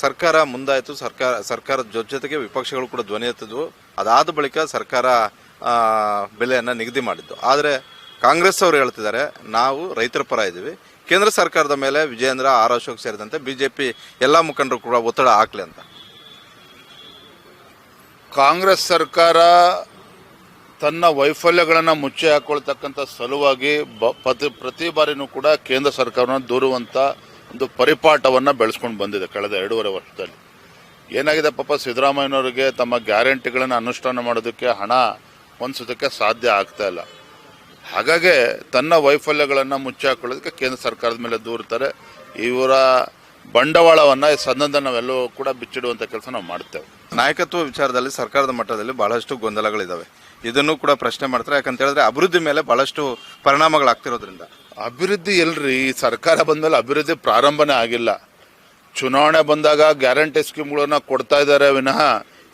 ಸರ್ಕಾರ ಮುಂದಾಯಿತು. ಸರ್ಕಾರ, ಸರ್ಕಾರದ ಜೊತೆ ಜೊತೆಗೆ ವಿಪಕ್ಷಗಳು ಕೂಡ ಧ್ವನಿ ಎತ್ತಿದ್ವು. ಅದಾದ ಬಳಿಕ ಸರ್ಕಾರ ಬೆಲೆಯನ್ನ ನಿಗದಿ ಮಾಡಿದ್ದು. ಆದರೆ ಕಾಂಗ್ರೆಸ್ ಅವರು ಹೇಳ್ತಿದ್ದಾರೆ, ನಾವು ರೈತರ ಪರ ಇದ್ದೀವಿ. ಕೇಂದ್ರ ಸರ್ಕಾರದ ಮೇಲೆ ವಿಜಯೇಂದ್ರ ಆರ್ ಅಶೋಕ್ ಸೇರಿದಂತೆ ಬಿಜೆಪಿ ಎಲ್ಲ ಮುಖಂಡರು ಕೂಡ ಒತ್ತಡ ಹಾಕ್ಲಿ ಅಂತ. ಕಾಂಗ್ರೆಸ್ ಸರ್ಕಾರ ತನ್ನ ವೈಫಲ್ಯಗಳನ್ನು ಮುಚ್ಚಿ ಹಾಕೊಳ್ತಕ್ಕಂಥ ಸಲುವಾಗಿ ಬ- ಪ್ರತಿ ಪ್ರತಿ ಬಾರಿನೂ ಕೂಡ ಕೇಂದ್ರ ಸರ್ಕಾರವನ್ನು ದೂರುವಂತ ಒಂದು ಪರಿಪಾಠವನ್ನು ಬೆಳೆಸ್ಕೊಂಡು ಬಂದಿದೆ ಕಳೆದ ಎರಡೂವರೆ ವರ್ಷದಲ್ಲಿ. ಏನಾಗಿದೆ ಪಾಪ ಸಿದ್ದರಾಮಯ್ಯನವರಿಗೆ ತಮ್ಮ ಗ್ಯಾರಂಟಿಗಳನ್ನು ಅನುಷ್ಠಾನ ಮಾಡೋದಕ್ಕೆ ಹಣ ಹೊಂದಿಸೋದಕ್ಕೆ ಸಾಧ್ಯ ಆಗ್ತಾ ಇಲ್ಲ. ಹಾಗಾಗಿ ತನ್ನ ವೈಫಲ್ಯಗಳನ್ನು ಮುಚ್ಚಾಕೊಳ್ಳೋದಕ್ಕೆ ಕೇಂದ್ರ ಸರ್ಕಾರದ ಮೇಲೆ ದೂರ್ತಾರೆ ಇವರ ಬಂಡವಾಳವನ್ನು ಸದನದ ನಾವೆಲ್ಲವೂ ಕೂಡ ಬಿಚ್ಚಿಡುವಂಥ ಕೆಲಸ ನಾವು ಮಾಡ್ತೇವೆ. ನಾಯಕತ್ವ ವಿಚಾರದಲ್ಲಿ ಸರ್ಕಾರದ ಮಟ್ಟದಲ್ಲಿ ಬಹಳಷ್ಟು ಗೊಂದಲಗಳಿದ್ದಾವೆ ಇದನ್ನು ಕೂಡ ಪ್ರಶ್ನೆ ಮಾಡ್ತಾರೆ. ಯಾಕಂತ ಹೇಳಿದ್ರೆ ಅಭಿವೃದ್ಧಿ ಮೇಲೆ ಬಹಳಷ್ಟು ಪರಿಣಾಮಗಳಾಗ್ತಿರೋದ್ರಿಂದ. ಅಭಿವೃದ್ಧಿ ಎಲ್ರಿ ಈ ಸರ್ಕಾರ ಬಂದಮೇಲೆ ಅಭಿವೃದ್ಧಿ ಪ್ರಾರಂಭನೇ ಆಗಿಲ್ಲ. ಚುನಾವಣೆ ಬಂದಾಗ ಗ್ಯಾರಂಟಿ ಸ್ಕೀಮ್ಗಳನ್ನು ಕೊಡ್ತಾ ಇದ್ದಾರೆ ವಿನಃ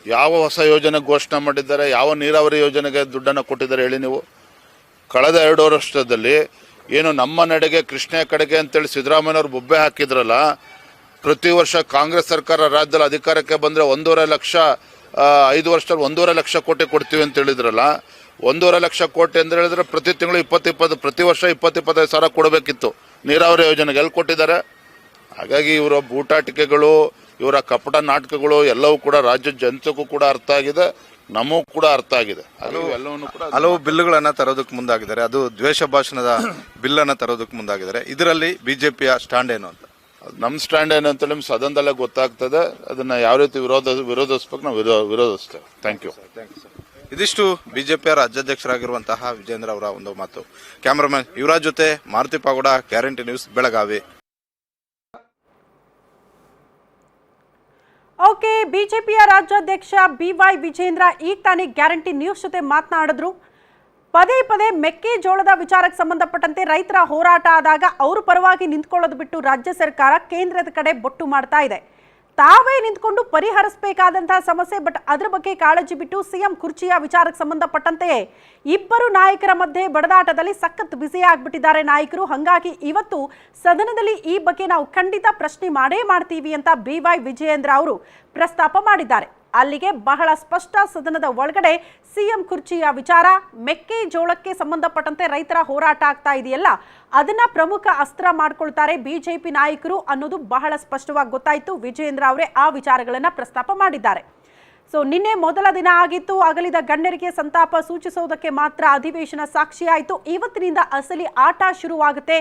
ಯಾವ ಹೊಸ ಯೋಜನೆ ಘೋಷಣೆ ಮಾಡಿದ್ದಾರೆ ಯಾವ ನೀರಾವರಿ ಯೋಜನೆಗೆ ದುಡ್ಡನ್ನು ಕೊಟ್ಟಿದ್ದಾರೆ ಹೇಳಿ ನೀವು. ಕಳೆದ ಎರಡು ವರ್ಷದಲ್ಲಿ ಏನು ನಮ್ಮ ನಡೆಗೆ ಕೃಷ್ಣ ಕಡೆಗೆ ಅಂತೇಳಿ ಸಿದ್ದರಾಮಯ್ಯವ್ರು ಬೊಬ್ಬೆ ಹಾಕಿದ್ರಲ್ಲ, ಪ್ರತಿ ವರ್ಷ ಕಾಂಗ್ರೆಸ್ ಸರ್ಕಾರ ರಾಜ್ಯದಲ್ಲಿ ಅಧಿಕಾರಕ್ಕೆ ಬಂದರೆ ಒಂದೂವರೆ ಲಕ್ಷ ಐದು ವರ್ಷದಲ್ಲಿ ಒಂದೂವರೆ ಲಕ್ಷ ಕೋಟಿ ಕೊಡ್ತೀವಿ ಅಂತ ಹೇಳಿದ್ರಲ್ಲ, ಒಂದೂವರೆ ಲಕ್ಷ ಕೋಟಿ ಅಂತ ಹೇಳಿದ್ರೆ ಪ್ರತಿ ತಿಂಗಳು ಇಪ್ಪತ್ತು ಇಪ್ಪತ್ತು, ಪ್ರತಿ ವರ್ಷ ಇಪ್ಪತ್ತು, ಇಪ್ಪತ್ತೈದು ಸಾವಿರ ಕೊಡಬೇಕಿತ್ತು. ನೀರಾವರಿ ಯೋಜನೆಗೆ ಎಲ್ಲಿ ಕೊಟ್ಟಿದ್ದಾರೆ? ಹಾಗಾಗಿ ಇವರ ಬೂಟಾಟಿಕೆಗಳು, ಇವರ ಕಪಟ ನಾಟಕಗಳು ಎಲ್ಲವೂ ಕೂಡ ರಾಜ್ಯದ ಜನತೆಗೂ ಕೂಡ ಅರ್ಥ ಆಗಿದೆ. ನಮಗೂ ಕೂಡ ಅರ್ಥ ಆಗಿದೆ. ಎಲ್ಲವನ್ನು ಕೂಡ ಹಲವು ಬಿಲ್ಗಳನ್ನ ತರೋದಕ್ಕೆ ಮುಂದಾಗಿದ್ದಾರೆ. ಅದು ದ್ವೇಷ ಭಾಷಣದ ಬಿಲ್ ಅನ್ನ ತರೋದಕ್ಕೆ ಮುಂದಾಗಿದ್ದಾರೆ. ಇದರಲ್ಲಿ ಬಿಜೆಪಿಯ ಸ್ಟ್ಯಾಂಡ್ ಏನು ಅಂತ? ನಮ್ಮ ಸ್ಟ್ಯಾಂಡ್ ಅಂತೇಳಿ ನಿಮ್ಗೆ ಸದನದಲ್ಲೇ ಗೊತ್ತಾಗ್ತದೆ. ಅದನ್ನ ಯಾವ ರೀತಿ ವಿರೋಧ ವಿರೋಧಿಸ್ಬೇಕು ನಾವು ವಿರೋ- ವಿರೋಧಿಸ್ತೇವೆ. ಥ್ಯಾಂಕ್ ಯು ಇದಿಷ್ಟು ಬಿಜೆಪಿಯ ರಾಜ್ಯಾಧ್ಯಕ್ಷರಾಗಿರುವಂತಹ ವಿಜೇಂದ್ರ ಅವರ ಒಂದು ಮಾತು. ಕ್ಯಾಮರಾಮನ್ ಇವರ ಜೊತೆ Maruti Pagoda Guarantee News Belagavi. Okay, ಬಿಜೆಪಿಯ ರಾಜ್ಯಾಧ್ಯಕ್ಷ ಬಿ ವೈ ವಿಜೇಂದ್ರ ಈಗ ತಾನೇ ಗ್ಯಾರಂಟಿ ನ್ಯೂಸ್ ಜೊತೆ ಮಾತನಾಡಿದ್ರು. ಪದೇ ಪದೇ ಮೆಕ್ಕೆಜೋಳದ ವಿಚಾರಕ್ಕೆ ಸಂಬಂಧಪಟ್ಟಂತೆ ರೈತರ ಹೋರಾಟ ಆದಾಗ ಅವ್ರ ಪರವಾಗಿ ನಿಂತ್ಕೊಳ್ಳೋದು ಬಿಟ್ಟು ರಾಜ್ಯ ಸರ್ಕಾರ ಕೇಂದ್ರದ ಕಡೆ ಬೊಟ್ಟು ಮಾಡ್ತಾ ಇದೆ. ತಾವೇ ನಿಂತ್ಕೊಂಡು ಪರಿಹರಿಸಬೇಕಾದಂತಹ ಸಮಸ್ಯೆ, ಬಟ್ ಅದ್ರ ಬಗ್ಗೆ ಕಾಳಜಿ ಬಿಟ್ಟು ಸಿಎಂ ಕುರ್ಚಿಯ ವಿಚಾರಕ್ಕೆ ಸಂಬಂಧಪಟ್ಟಂತೆ ಇಬ್ಬರು ನಾಯಕರ ಮಧ್ಯೆ ಬಡದಾಟದಲ್ಲಿ ಸಖತ್ ಬ್ಯುಸಿ ಆಗ್ಬಿಟ್ಟಿದ್ದಾರೆ ನಾಯಕರು. ಹಂಗಾಗಿ ಇವತ್ತು ಸದನದಲ್ಲಿ ಈ ಬಗ್ಗೆ ನಾವು ಖಂಡಿತ ಪ್ರಶ್ನೆ ಮಾಡೇ ಮಾಡ್ತೀವಿ ಅಂತ ಬಿ ವೈ ವಿಜಯೇಂದ್ರ ಅವರು ಪ್ರಸ್ತಾಪ ಮಾಡಿದ್ದಾರೆ. ಅಲ್ಲಿಗೆ ಬಹಳ ಸ್ಪಷ್ಟ ಸದನದ ಒಳಗಡೆ ಸಿಎಂ ಕುರ್ಚಿಯ ವಿಚಾರ ಮೆಕ್ಕೆಜೋಳಕ್ಕೆ ಸಂಬಂಧಪಟ್ಟಂತೆ ರೈತರ ಹೋರಾಟ ಆಗ್ತಾ ಇದೆಯಲ್ಲ, ಅದನ್ನ ಪ್ರಮುಖ ಅಸ್ತ್ರ ಮಾಡ್ಕೊಳ್ತಾರೆ ಬಿಜೆಪಿ ನಾಯಕರು ಅನ್ನೋದು ಬಹಳ ಸ್ಪಷ್ಟವಾಗಿ ಗೊತ್ತಾಯಿತು. ವಿಜಯೇಂದ್ರ ಅವರೇ ಆ ವಿಚಾರಗಳನ್ನ ಪ್ರಸ್ತಾಪ ಮಾಡಿದ್ದಾರೆ. ಸೊ ನಿನ್ನೆ ಮೊದಲ ದಿನ ಆಗಿತ್ತು. ಅಗಲಿದ ಗಣ್ಯರಿಗೆ ಸಂತಾಪ ಸೂಚಿಸೋದಕ್ಕೆ ಮಾತ್ರ ಅಧಿವೇಶನ ಸಾಕ್ಷಿಯಾಯಿತು. ಇವತ್ತಿನಿಂದ ಅಸಲಿ ಆಟ ಶುರುವಾಗುತ್ತೆ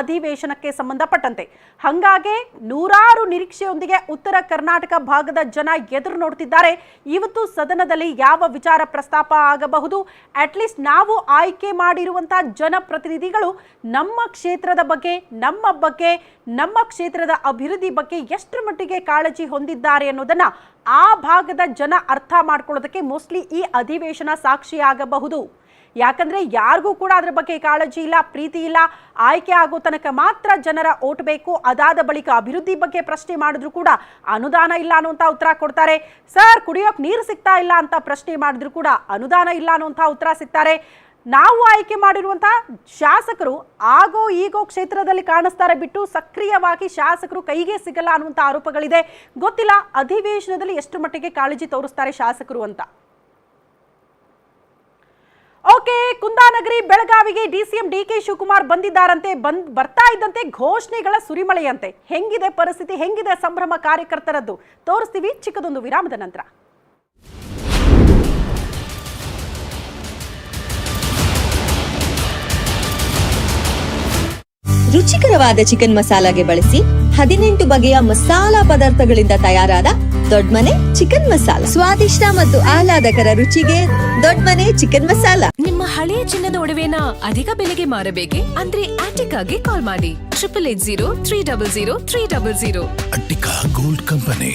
ಅಧಿವೇಶನಕ್ಕೆ ಸಂಬಂಧಪಟ್ಟಂತೆ. ಹಂಗಾಗಿ ನೂರಾರು ನಿರೀಕ್ಷೆಯೊಂದಿಗೆ ಉತ್ತರ ಕರ್ನಾಟಕ ಭಾಗದ ಜನ ಎದುರು ನೋಡ್ತಿದ್ದಾರೆ. ಇವತ್ತು ಸದನದಲ್ಲಿ ಯಾವ ವಿಚಾರ ಪ್ರಸ್ತಾಪ ಆಗಬಹುದು? ಅಟ್ಲೀಸ್ಟ್ ನಾವು ಆಯ್ಕೆ ಮಾಡಿರುವಂತಹ ಜನಪ್ರತಿನಿಧಿಗಳು ನಮ್ಮ ಕ್ಷೇತ್ರದ ಬಗ್ಗೆ, ನಮ್ಮ ಬಗ್ಗೆ, ನಮ್ಮ ಕ್ಷೇತ್ರದ ಅಭಿವೃದ್ಧಿ ಬಗ್ಗೆ ಎಷ್ಟರ ಮಟ್ಟಿಗೆ ಕಾಳಜಿ ಹೊಂದಿದ್ದಾರೆ ಅನ್ನೋದನ್ನ ಆ ಭಾಗದ ಜನ ಅರ್ಥ ಮಾಡ್ಕೊಳ್ಳೋದಕ್ಕೆ ಮೋಸ್ಟ್ಲಿ ಈ ಅಧಿವೇಶನ ಸಾಕ್ಷಿಯಾಗಬಹುದು ಯಾಕಂದ್ರೆ ಯಾರಿಗೂ ಕೂಡ ಅದ್ರ ಬಗ್ಗೆ ಕಾಳಜಿ ಇಲ್ಲ, ಪ್ರೀತಿ ಇಲ್ಲ, ಆಯ್ಕೆ ಆಗೋ ತನಕ ಮಾತ್ರ ಜನರ ಓಟ್ ಬೇಕು. ಅದಾದ ಬಳಿಕ ಅಭಿವೃದ್ಧಿ ಬಗ್ಗೆ ಪ್ರಶ್ನೆ ಮಾಡಿದ್ರು ಕೂಡ ಅನುದಾನ ಇಲ್ಲ ಅನ್ನುವಂಥ ಉತ್ತರ ಕೊಡ್ತಾರೆ. ಸರ್, ಕುಡಿಯೋಕೆ ನೀರು ಸಿಗ್ತಾ ಇಲ್ಲ ಅಂತ ಪ್ರಶ್ನೆ ಮಾಡಿದ್ರು ಕೂಡ ಅನುದಾನ ಇಲ್ಲ ಅನ್ನುವಂಥ ಉತ್ತರ ಸಿಗ್ತಾರೆ. ನಾವು ಆಯ್ಕೆ ಮಾಡಿರುವಂತಹ ಶಾಸಕರು ಆಗೋ ಈಗೋ ಕ್ಷೇತ್ರದಲ್ಲಿ ಕಾಣಿಸ್ತಾರೆ ಬಿಟ್ಟು ಸಕ್ರಿಯವಾಗಿ ಶಾಸಕರು ಕೈಗೆ ಸಿಗಲ್ಲ ಅನ್ನುವಂಥ ಆರೋಪಗಳಿದೆ. ಗೊತ್ತಿಲ್ಲ, ಅಧಿವೇಶನದಲ್ಲಿ ಎಷ್ಟು ಮಟ್ಟಿಗೆ ಕಾಳಜಿ ತೋರಿಸ್ತಾರೆ ಶಾಸಕರು ಅಂತ. ಓಕೆ, ಕುಂದಾನಗರಿ, ಬೆಳಗಾವಿಗೆ ಡಿಸಿಎಂ ಡಿ ಕೆ ಶಿವಕುಮಾರ್ ಬಂದಿದ್ದಾರಂತೆ, ಬಂದ್ ಬರ್ತಾ ಇದ್ದಂತೆ ಘೋಷಣೆಗಳ ಸುರಿಮಳೆಯಂತೆ. ಹೆಂಗಿದೆ ಪರಿಸ್ಥಿತಿ, ಹೆಂಗಿದೆ ಸಂಭ್ರಮ ಕಾರ್ಯಕರ್ತರದ್ದು? ತೋರಿಸ್ತೀವಿ ಚಿಕ್ಕದೊಂದು ವಿರಾಮದ ನಂತರ. ರುಚಿಕರವಾದ ಚಿಕನ್ ಮಸಾಲಾಗೆ ಬಳಸಿ ಹದಿನೆಂಟು ಬಗೆಯ ಮಸಾಲಾ ಪದಾರ್ಥಗಳಿಂದ ತಯಾರಾದ ದೊಡ್ಮನೆ ಚಿಕನ್ ಮಸಾಲ. ಸ್ವಾದಿಷ್ಟ ಮತ್ತು ಆಹ್ಲಾದಕರ ರುಚಿಗೆ ದೊಡ್ಮನೆ ಚಿಕನ್ ಮಸಾಲ. ನಿಮ್ಮ ಹಳೆಯ ಚಿನ್ನದ ಒಡವೆನ ಅಧಿಕ ಬೆಲೆಗೆ ಮಾರಬೇಕೆ? ಅಂದ್ರೆ ಆಟಿಕಾಗೆ ಕಾಲ್ ಮಾಡಿ. Triple eight zero three double zero three double zero Attica gold company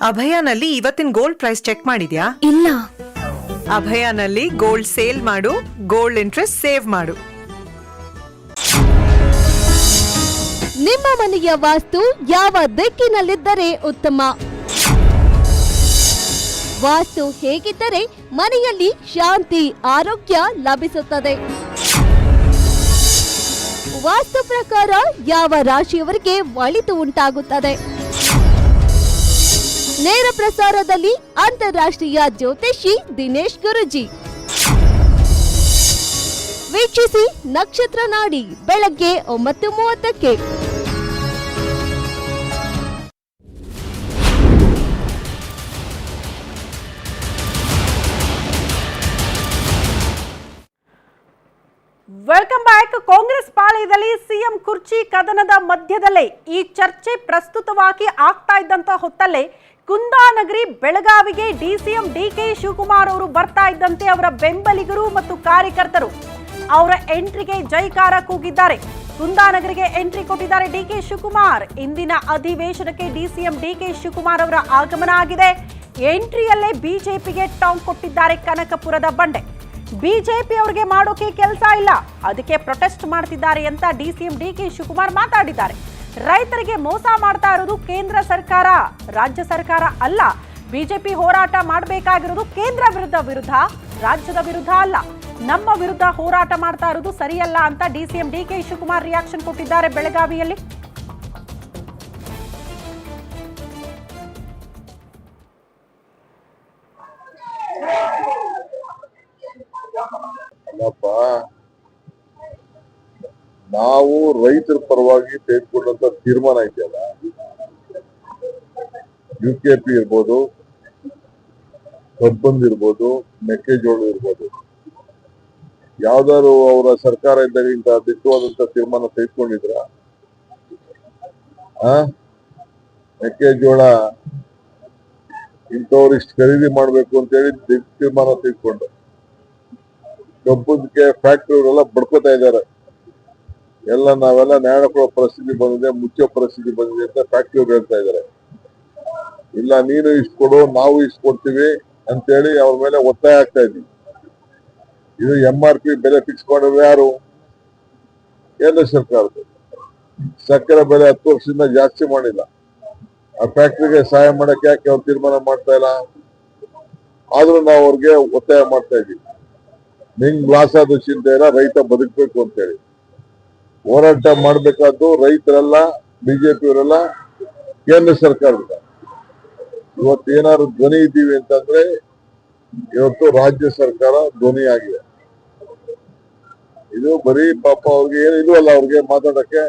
ಅಭಯನಲ್ಲಿ ಇವತ್ತಿನ ಗೋಲ್ಡ್ ಪ್ರೈಸ್ ಚೆಕ್ ಮಾಡಿದ್ಯಾ? ಇಲ್ಲ. ಅಭಯನಲ್ಲಿ ಗೋಲ್ಡ್ ಸೇಲ್ ಮಾಡು ಗೋಲ್ಡ್ ಇಂಟ್ರೆಸ್ಟ್ ಸೇವ್ ಮಾಡು. ನಿಮ್ಮ ಮನೆಯ ವಾಸ್ತು ಯಾವ ದಿಕ್ಕಿನಲ್ಲಿದ್ದರೆ ಉತ್ತಮ? ವಾಸ್ತು ಹೇಗಿದ್ದರೆ ಮನೆಯಲ್ಲಿ ಶಾಂತಿ ಆರೋಗ್ಯ ಲಭಿಸುತ್ತದೆ. ವಾಸ್ತು ಪ್ರಕಾರ ಯಾವ ರಾಶಿಯವರಿಗೆ ಒಳಿತು ಉಂಟಾಗುತ್ತದೆ? ನೇರ ಪ್ರಸಾರದಲ್ಲಿ ಅಂತಾರಾಷ್ಟ್ರೀಯ ಜ್ಯೋತಿಷಿ ದಿನೇಶ್ ಗುರುಜಿ. ವೀಕ್ಷಿಸಿ ನಕ್ಷತ್ರ ನಾಡಿ, ಬೆಳಗ್ಗೆ ಒಂಬತ್ತು ಮೂವತ್ತಕ್ಕೆ. ವೆಲ್ಕಮ್ ಬ್ಯಾಕ್ ಕಾಂಗ್ರೆಸ್ ಪಾಳಯದಲ್ಲಿ ಸಿಎಂ ಕುರ್ಚಿ ಕದನದ ಮಧ್ಯದಲ್ಲೇ ಈ ಚರ್ಚೆ ಪ್ರಸ್ತುತವಾಗಿ ಆಗ್ತಾ ಇದ್ದಂತ ಹೊತ್ತಲ್ಲೇ ಕುಂದಾನಗರಿ ಬೆಳಗಾವಿಗೆ ಡಿಸಿಎಂ ಡಿಕೆ ಶಿವಕುಮಾರ್ ಅವರು ಬರ್ತಾ ಇದ್ದಂತೆ ಅವರ ಬೆಂಬಲಿಗರು ಮತ್ತು ಕಾರ್ಯಕರ್ತರು ಅವರ ಎಂಟ್ರಿಗೆ ಜೈಕಾರ ಕೂಗಿದ್ದಾರೆ. ಕುಂದಾನಗರಿಗೆ ಎಂಟ್ರಿ ಕೊಟ್ಟಿದ್ದಾರೆ ಡಿಕೆ ಶಿವಕುಮಾರ್. ಇಂದಿನ ಅಧಿವೇಶನಕ್ಕೆ ಡಿಸಿಎಂ ಡಿಕೆ ಶಿವಕುಮಾರ್ ಅವರ ಆಗಮನ ಆಗಿದೆ. ಎಂಟ್ರಿಯಲ್ಲೇ ಬಿಜೆಪಿಗೆ ಟಾಂಗ್ ಕೊಟ್ಟಿದ್ದಾರೆ ಕನಕಪುರದ ಬಂಡೆ. ಬಿಜೆಪಿ ಅವರಿಗೆ ಮಾಡೋಕೆ ಕೆಲಸ ಇಲ್ಲ. ಅದಕ್ಕೆ ಪ್ರೊಟೆಸ್ಟ್ ಮಾಡ್ತಿದ್ದಾರೆ ಅಂತ ಡಿಸಿಎಂ ಡಿಕೆ ಶಿವಕುಮಾರ್ ಮಾತಾಡಿದ್ದಾರೆ. ರೈತರಿಗೆ ಮೋಸ ಮಾಡ್ತಾ ಇರೋದು ಕೇಂದ್ರ ಸರ್ಕಾರ. ರಾಜ್ಯ ಸರ್ಕಾರ ಅಲ್ಲ, ಬಿಜೆಪಿ ಹೋರಾಟ ಮಾಡಬೇಕಾಗಿರೋದು ಕೇಂದ್ರ ವಿರುದ್ಧ ವಿರುದ್ಧ, ರಾಜ್ಯದ ವಿರುದ್ಧ ಅಲ್ಲ. ನಮ್ಮ ವಿರುದ್ಧ ಹೋರಾಟ ಮಾಡ್ತಾ ಇರೋದು ಸರಿಯಲ್ಲ ಅಂತ ಡಿಸಿಎಂ ಡಿಕೆ ಶಿವಕುಮಾರ್ ರಿಯಾಕ್ಷನ್ ಕೊಟ್ಟಿದ್ದಾರೆ ಬೆಳಗಾವಿಯಲ್ಲಿ. ನಾವು ರೈತರ ಪರವಾಗಿ ತೆಗೆದುಕೊಂಡಂತ ತೀರ್ಮಾನ ಇದೆಯಲ್ಲ ಯು ಕೆ ಪಿ ಇರ್ಬೋದು ಕಬ್ಬಂದ್ ಇರ್ಬೋದು, ಮೆಕ್ಕೆಜೋಳ ಇರ್ಬೋದು. ಯಾವ್ದಾದ್ರು ಅವರ ಸರ್ಕಾರ ಇದ್ದಾಗ ಇಂತ ದಿಟ್ಟವಾದಂತ ತೀರ್ಮಾನ ತೆಗೆದುಕೊಂಡಿದ್ರ? ಆ? ಮೆಕ್ಕೆಜೋಳ ಇಂಥವ್ರು ಇಷ್ಟು ಖರೀದಿ ಮಾಡ್ಬೇಕು ಅಂತೇಳಿ ದಿಟ್ಟ ತೀರ್ಮಾನ ತೆಗೆದುಕೊಂಡು ಕಬ್ಬುಗೆ ಫ್ಯಾಕ್ಟ್ರಿ ಅವರೆಲ್ಲ ಬಡ್ಕೋತಾ ಇದ್ದಾರೆ. ಎಲ್ಲ ನಾವೆಲ್ಲ ನ್ಯಾಯ ಕೊಡೋ ಪರಿಸ್ಥಿತಿ ಬಂದಿದೆ ಮುಚ್ಚೋ ಪರಿಸ್ಥಿತಿ ಬಂದಿದೆ ಅಂತ ಫ್ಯಾಕ್ಟ್ರಿ ಅವ್ರು ಹೇಳ್ತಾ ಇದ್ದಾರೆ ಇಲ್ಲ, ನೀನು ಇಷ್ಟು ಕೊಡು, ನಾವು ಇಷ್ಟು ಕೊಡ್ತೀವಿ ಅಂತೇಳಿ ಅವ್ರ ಮೇಲೆ ಒತ್ತಾಯ ಆಗ್ತಾ ಇದ್ವಿ. ಇದು ಎಂ ಆರ್ ಪಿ ಬೆಲೆ ಫಿಕ್ಸ್ ಮಾಡೋರು ಯಾರು? ಕೇಂದ್ರ ಸರ್ಕಾರದ ಸಕ್ಕರೆ ಬೆಲೆ ಹತ್ತು ವರ್ಷದಿಂದ ಜಾಸ್ತಿ ಮಾಡಿಲ್ಲ. ಆ ಫ್ಯಾಕ್ಟ್ರಿಗೆ ಸಹಾಯ ಮಾಡಕ್ಕೆ ಯಾಕೆ ಅವ್ರು ತೀರ್ಮಾನ ಮಾಡ್ತಾ ಇಲ್ಲ? ಆದ್ರೂ ನಾವು ಅವ್ರಿಗೆ ಒತ್ತಾಯ ಮಾಡ್ತಾ ಇದ್ವಿ. ನಿಂಗ್ ಲಾಸ್ ಆದ ಚಿಂತೆ ಇಲ್ಲ, ರೈತ ಬದುಕಬೇಕು ಅಂತೇಳಿ. ಹೋರಾಟ ಮಾಡಬೇಕಾದ್ದು ರೈತರೆಲ್ಲ ಬಿಜೆಪಿ ಅವರೆಲ್ಲ ಕೇಂದ್ರ ಸರ್ಕಾರದ ಇವತ್ತು ಏನಾದ್ರು ಧ್ವನಿ ಇದ್ದೀವಿ ಅಂತಂದ್ರೆ, ಇವತ್ತು ರಾಜ್ಯ ಸರ್ಕಾರ ಧ್ವನಿ ಆಗಿದೆ. ಇದು ಬರೀ ಪಾಪ ಅವ್ರಿಗೆ ಏನು ಇಲ್ವಲ್ಲ ಅವ್ರಿಗೆ ಮಾತಾಡಕ್ಕೆ?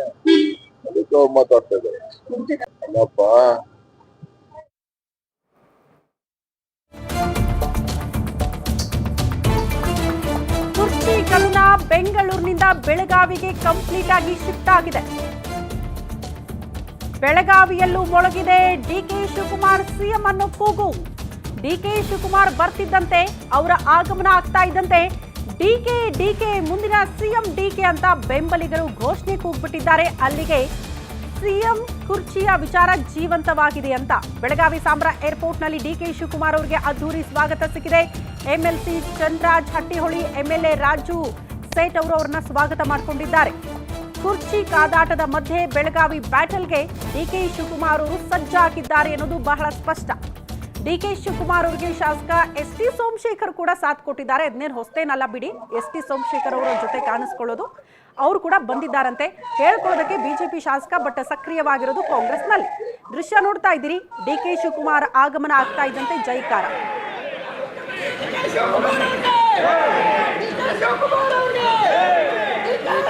ಅದಕ್ಕೆ ಅವ್ರು ಮಾತಾಡ್ತಾ ಇದ್ದಾರೆ. ಅಲ್ಲಪ್ಪ ಬೆಂಗಳೂರಿನಿಂದ ಬೆಳಗಾವಿಗೆ ಕಂಪ್ಲೀಟ್ ಆಗಿ ಶಿಫ್ಟ್ ಆಗಿದೆ. ಬೆಳಗಾವಿಯಲ್ಲೂ ಮೊಳಗಿದೆ ಡಿಕೆ ಶಿವಕುಮಾರ್ ಸಿಎಂ ಅನ್ನು ಕೂಗು. ಡಿಕೆ ಶಿವಕುಮಾರ್ ಬರ್ತಿದ್ದಂತೆ, ಅವರ ಆಗಮನ ಆಗ್ತಾ ಇದ್ದಂತೆ ಡಿಕೆ ಡಿಕೆ ಮುಂದಿನ ಸಿಎಂ ಡಿಕೆ ಅಂತ ಬೆಂಬಲಿಗರು ಘೋಷಣೆ ಕೂಗ್ಬಿಟ್ಟಿದ್ದಾರೆ. ಅಲ್ಲಿಗೆ ಸಿಎಂ ಕುರ್ಚಿಯ ವಿಚಾರ ಜೀವಂತವಾಗಿದೆ ಅಂತ. ಬೆಳಗಾವಿ ಸಾಂಬ್ರಾ ಏರ್ಪೋರ್ಟ್ನಲ್ಲಿ ಡಿಕೆ ಶಿವಕುಮಾರ್ ಅವರಿಗೆ ಅದ್ದೂರಿ ಸ್ವಾಗತ ಸಿಕ್ಕಿದೆ. ಎಂಎಲ್ಸಿ ಚಂದ್ರಾಜ್ ಹಟ್ಟಿಹೊಳಿ, ಎಂಎಲ್ಎ ರಾಜು ಸೇಠ್ ಅವರು ಅವರನ್ನ ಸ್ವಾಗತ ಮಾಡಿಕೊಂಡಿದ್ದಾರೆ. ಕುರ್ಚಿ ಕಾದಾಟದ ಮಧ್ಯೆ ಬೆಳಗಾವಿ ಬ್ಯಾಟಲ್ಗೆ ಡಿಕೆ ಶಿವಕುಮಾರ್ ಅವರು ಸಜ್ಜಾಗಿದ್ದಾರೆ ಅನ್ನೋದು ಬಹಳ ಸ್ಪಷ್ಟ. ಡಿಕೆ ಶಿವಕುಮಾರ್ ಅವರಿಗೆ ಶಾಸಕ ಎಸ್ ಟಿ ಸೋಮಶೇಖರ್ ಕೂಡ ಸಾಥ್ ಕೊಟ್ಟಿದ್ದಾರೆ. ಅದನ್ನೇನು ಹೊಸ್ತೇನಲ್ಲ ಬಿಡಿ. ಎಸ್ ಟಿ ಸೋಮಶೇಖರ್ ಅವರ ಜೊತೆ ಕಾಣಿಸ್ಕೊಳ್ಳೋದು. ಅವರು ಕೂಡ ಬಂದಿದ್ದಾರಂತೆ. ಹೇಳ್ಕೊಳ್ಳೋದಕ್ಕೆ ಬಿಜೆಪಿ ಶಾಸಕ, ಬಟ್ ಸಕ್ರಿಯವಾಗಿರೋದು ಕಾಂಗ್ರೆಸ್ನಲ್ಲಿ. ದೃಶ್ಯ ನೋಡ್ತಾ ಇದ್ದೀರಿ. ಡಿಕೆ ಶಿವಕುಮಾರ್ ಆಗಮನ ಆಗ್ತಾ ಇದ್ದಂತೆ ಜೈಕಾರ.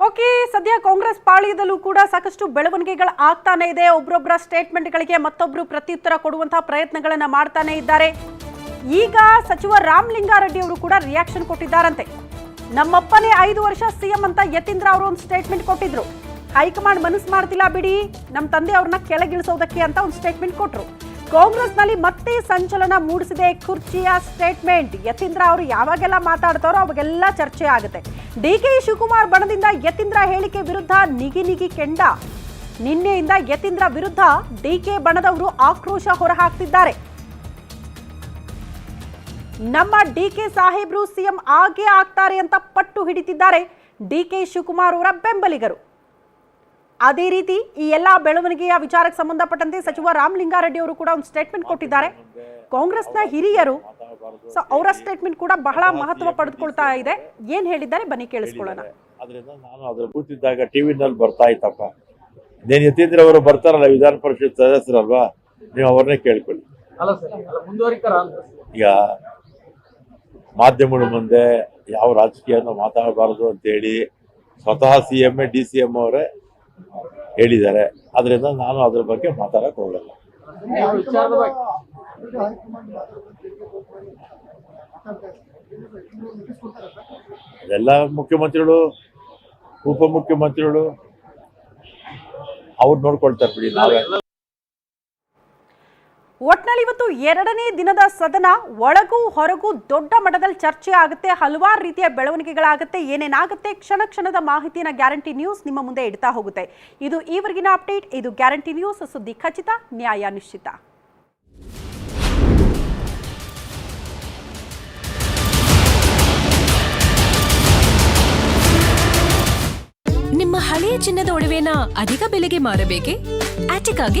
ಓಕೆ ಸದ್ಯ ಕಾಂಗ್ರೆಸ್ ಪಾಳ್ಯದಲ್ಲೂ ಕೂಡ ಸಾಕಷ್ಟು ಬೆಳವಣಿಗೆಗಳು ಆಗ್ತಾನೆ ಇದೆ. ಒಬ್ಬರೊಬ್ಬರ ಸ್ಟೇಟ್ಮೆಂಟ್ಗಳಿಗೆ ಮತ್ತೊಬ್ಬರು ಪ್ರತ್ಯುತ್ತರ ಕೊಡುವಂತಹ ಪ್ರಯತ್ನಗಳನ್ನು ಮಾಡ್ತಾನೆ ಇದ್ದಾರೆ. ಈಗ ಸಚಿವ ರಾಮಲಿಂಗಾರೆಡ್ಡಿ ಅವರು ಕೂಡ ರಿಯಾಕ್ಷನ್ ಕೊಟ್ಟಿದ್ದಾರಂತೆ. ನಮ್ಮಪ್ಪನೇ ಐದು ವರ್ಷ ಸಿಎಂ ಅಂತ ಯತೀಂದ್ರ ಅವರು ಒಂದು ಸ್ಟೇಟ್ಮೆಂಟ್ ಕೊಟ್ಟಿದ್ರು. ಹೈಕಮಾಂಡ್ ಮನಸ್ಸು ಮಾಡ್ತಿಲ್ಲ ಬಿಡಿ. ನಮ್ಮ ತಂದೆ ಅವ್ರನ್ನ ಕೆಳಗಿಳಿಸೋದಕ್ಕೆ ಅಂತ ಒಂದು ಸ್ಟೇಟ್ಮೆಂಟ್ ಕೊಟ್ರು. ಕಾಂಗ್ರೆಸ್ನಲ್ಲಿ ಮತ್ತೆ ಸಂಚಲನ ಮೂಡಿಸಿದೆ. ಕುರ್ಚಿಯ ಸ್ಟೇಟ್ಮೆಂಟ್ ಯತೀಂದ್ರ ಅವರು ಯಾವಾಗೆಲ್ಲ ಮಾತಾಡ್ತಾರೋ ಅವಾಗೆಲ್ಲ ಚರ್ಚೆ ಆಗುತ್ತೆ. ಡಿ ಕೆ ಶಿವಕುಮಾರ್ ಬಣದಿಂದ ಯತೀಂದ್ರ ಹೇಳಿಕೆ ವಿರುದ್ಧ ನಿಗಿ ನಿಗಿ ಕೆಂಡ. ನಿನ್ನೆಯಿಂದ ಯತೀಂದ್ರ ವಿರುದ್ಧ ಡಿ ಕೆ ಬಣದವರು ಆಕ್ರೋಶ ಹೊರಹಾಕ್ತಿದ್ದಾರೆ. ನಮ್ಮ ಡಿ ಕೆ ಸಾಹೇಬ್ರು ಸಿಎಂ ಆಗೇ ಆಗ್ತಾರೆ ಅಂತ ಪಟ್ಟು ಹಿಡಿತಿದ್ದಾರೆ. ಡಿ ಕೆ ಶಿವಕುಮಾರ್ ಅವರ ಬೆಂಬಲಿಗರು. ಅದೇ ರೀತಿ ಈ ಎಲ್ಲಾ ಬೆಳವಣಿಗೆಯ ವಿಚಾರಕ್ಕೆ ಸಂಬಂಧಪಟ್ಟಂತೆ ಸಚಿವ ರಾಮಲಿಂಗಾರೆಡ್ಡಿ ಅವರು ಕೂಡ ಒಂದು ಸ್ಟೇಟ್ಮೆಂಟ್ ಕೊಟ್ಟಿದ್ದಾರೆ. ಕಾಂಗ್ರೆಸ್ನ ಹಿರಿಯರು ಸೊ ಅವರ ಸ್ಟೇಟ್ಮೆಂಟ್ ಕೂಡ ಬಹಳ ಮಹತ್ವ ಪಡೆದುಕೊಳ್ತಾ ಇದೆ. ಏನ್ ಹೇಳಿದ್ದಾರೆ ಬನ್ನಿ ಕೇಳಿಸ್ಕೊಳ್ಳೋಣ. ಅದರಿಂದ ನಾನು ಅದ್ರ ಕೂತಿದ್ದಾಗ ಟಿವಿನಲ್ಲಿ ಬರ್ತಾ ಇತ್ತಪ್ಪ. ನೀನು ಯತೀಂದ್ರ ಅವರು ಬರ್ತಾರಲ್ಲ ವಿಧಾನ ಪರಿಷತ್ ಸದಸ್ಯರಲ್ವಾ? ನೀವು ಅವ್ರನ್ನೇ ಕೇಳ್ಕೊಳ್ಳಿ. ಈಗ ಮಾಧ್ಯಮಗಳ ಮುಂದೆ ಯಾವ ರಾಜಕೀಯನ ಮಾತಾಡಬಾರದು ಅಂತೇಳಿ ಸ್ವತಃ C M D C M ಅವರೇ ಹೇಳಿದ್ದಾರೆ. ಅದರಿಂದ ನಾನು ಅದ್ರ ಬಗ್ಗೆ ಮಾತಾಡಕ್ಕೆ ಹೋಗಲ್ಲ. ಎಲ್ಲ ಮುಖ್ಯಮಂತ್ರಿಗಳು ಉಪಮುಖ್ಯಮಂತ್ರಿಗಳು ಅವ್ರು ನೋಡ್ಕೊಳ್ತಾರೆ ಬಿಡಿ ನಾವೇ. ಒಟ್ನಲ್ಲಿ ಇವತ್ತು ಎರಡನೇ ದಿನದ ಸದನ ಒಳಗೂ ಹೊರಗೂ ದೊಡ್ಡ ಮಟ್ಟದಲ್ಲಿ ಚರ್ಚೆ ಆಗುತ್ತೆ, ಹಲವಾರು ರೀತಿಯ ಬೆಳವಣಿಗೆಗಳಾಗುತ್ತೆ, ಏನೇನಾಗುತ್ತೆ, ಕ್ಷಣ ಕ್ಷಣದ ಮಾಹಿತಿನ ಗ್ಯಾರಂಟಿ ನ್ಯೂಸ್ ನಿಮ್ಮ ಮುಂದೆ ಇಡ್ತಾ ಹೋಗುತ್ತೆ. ಇದು ಈವರೆಗಿನ ಅಪ್ಡೇಟ್, ಇದು ಗ್ಯಾರಂಟಿ ನ್ಯೂಸ್, ಸುದ್ದಿ ಖಚಿತ, ನ್ಯಾಯ ನಿಶ್ಚಿತ. ನಿಮ್ಮ ಹಳೆಯ ಚಿನ್ನದ ಒಡವೆನ ಅಧಿಕ ಬೆಲೆಗೆ ಮಾರಬೇಕೆ? ಆಟಿಕಾಗೆ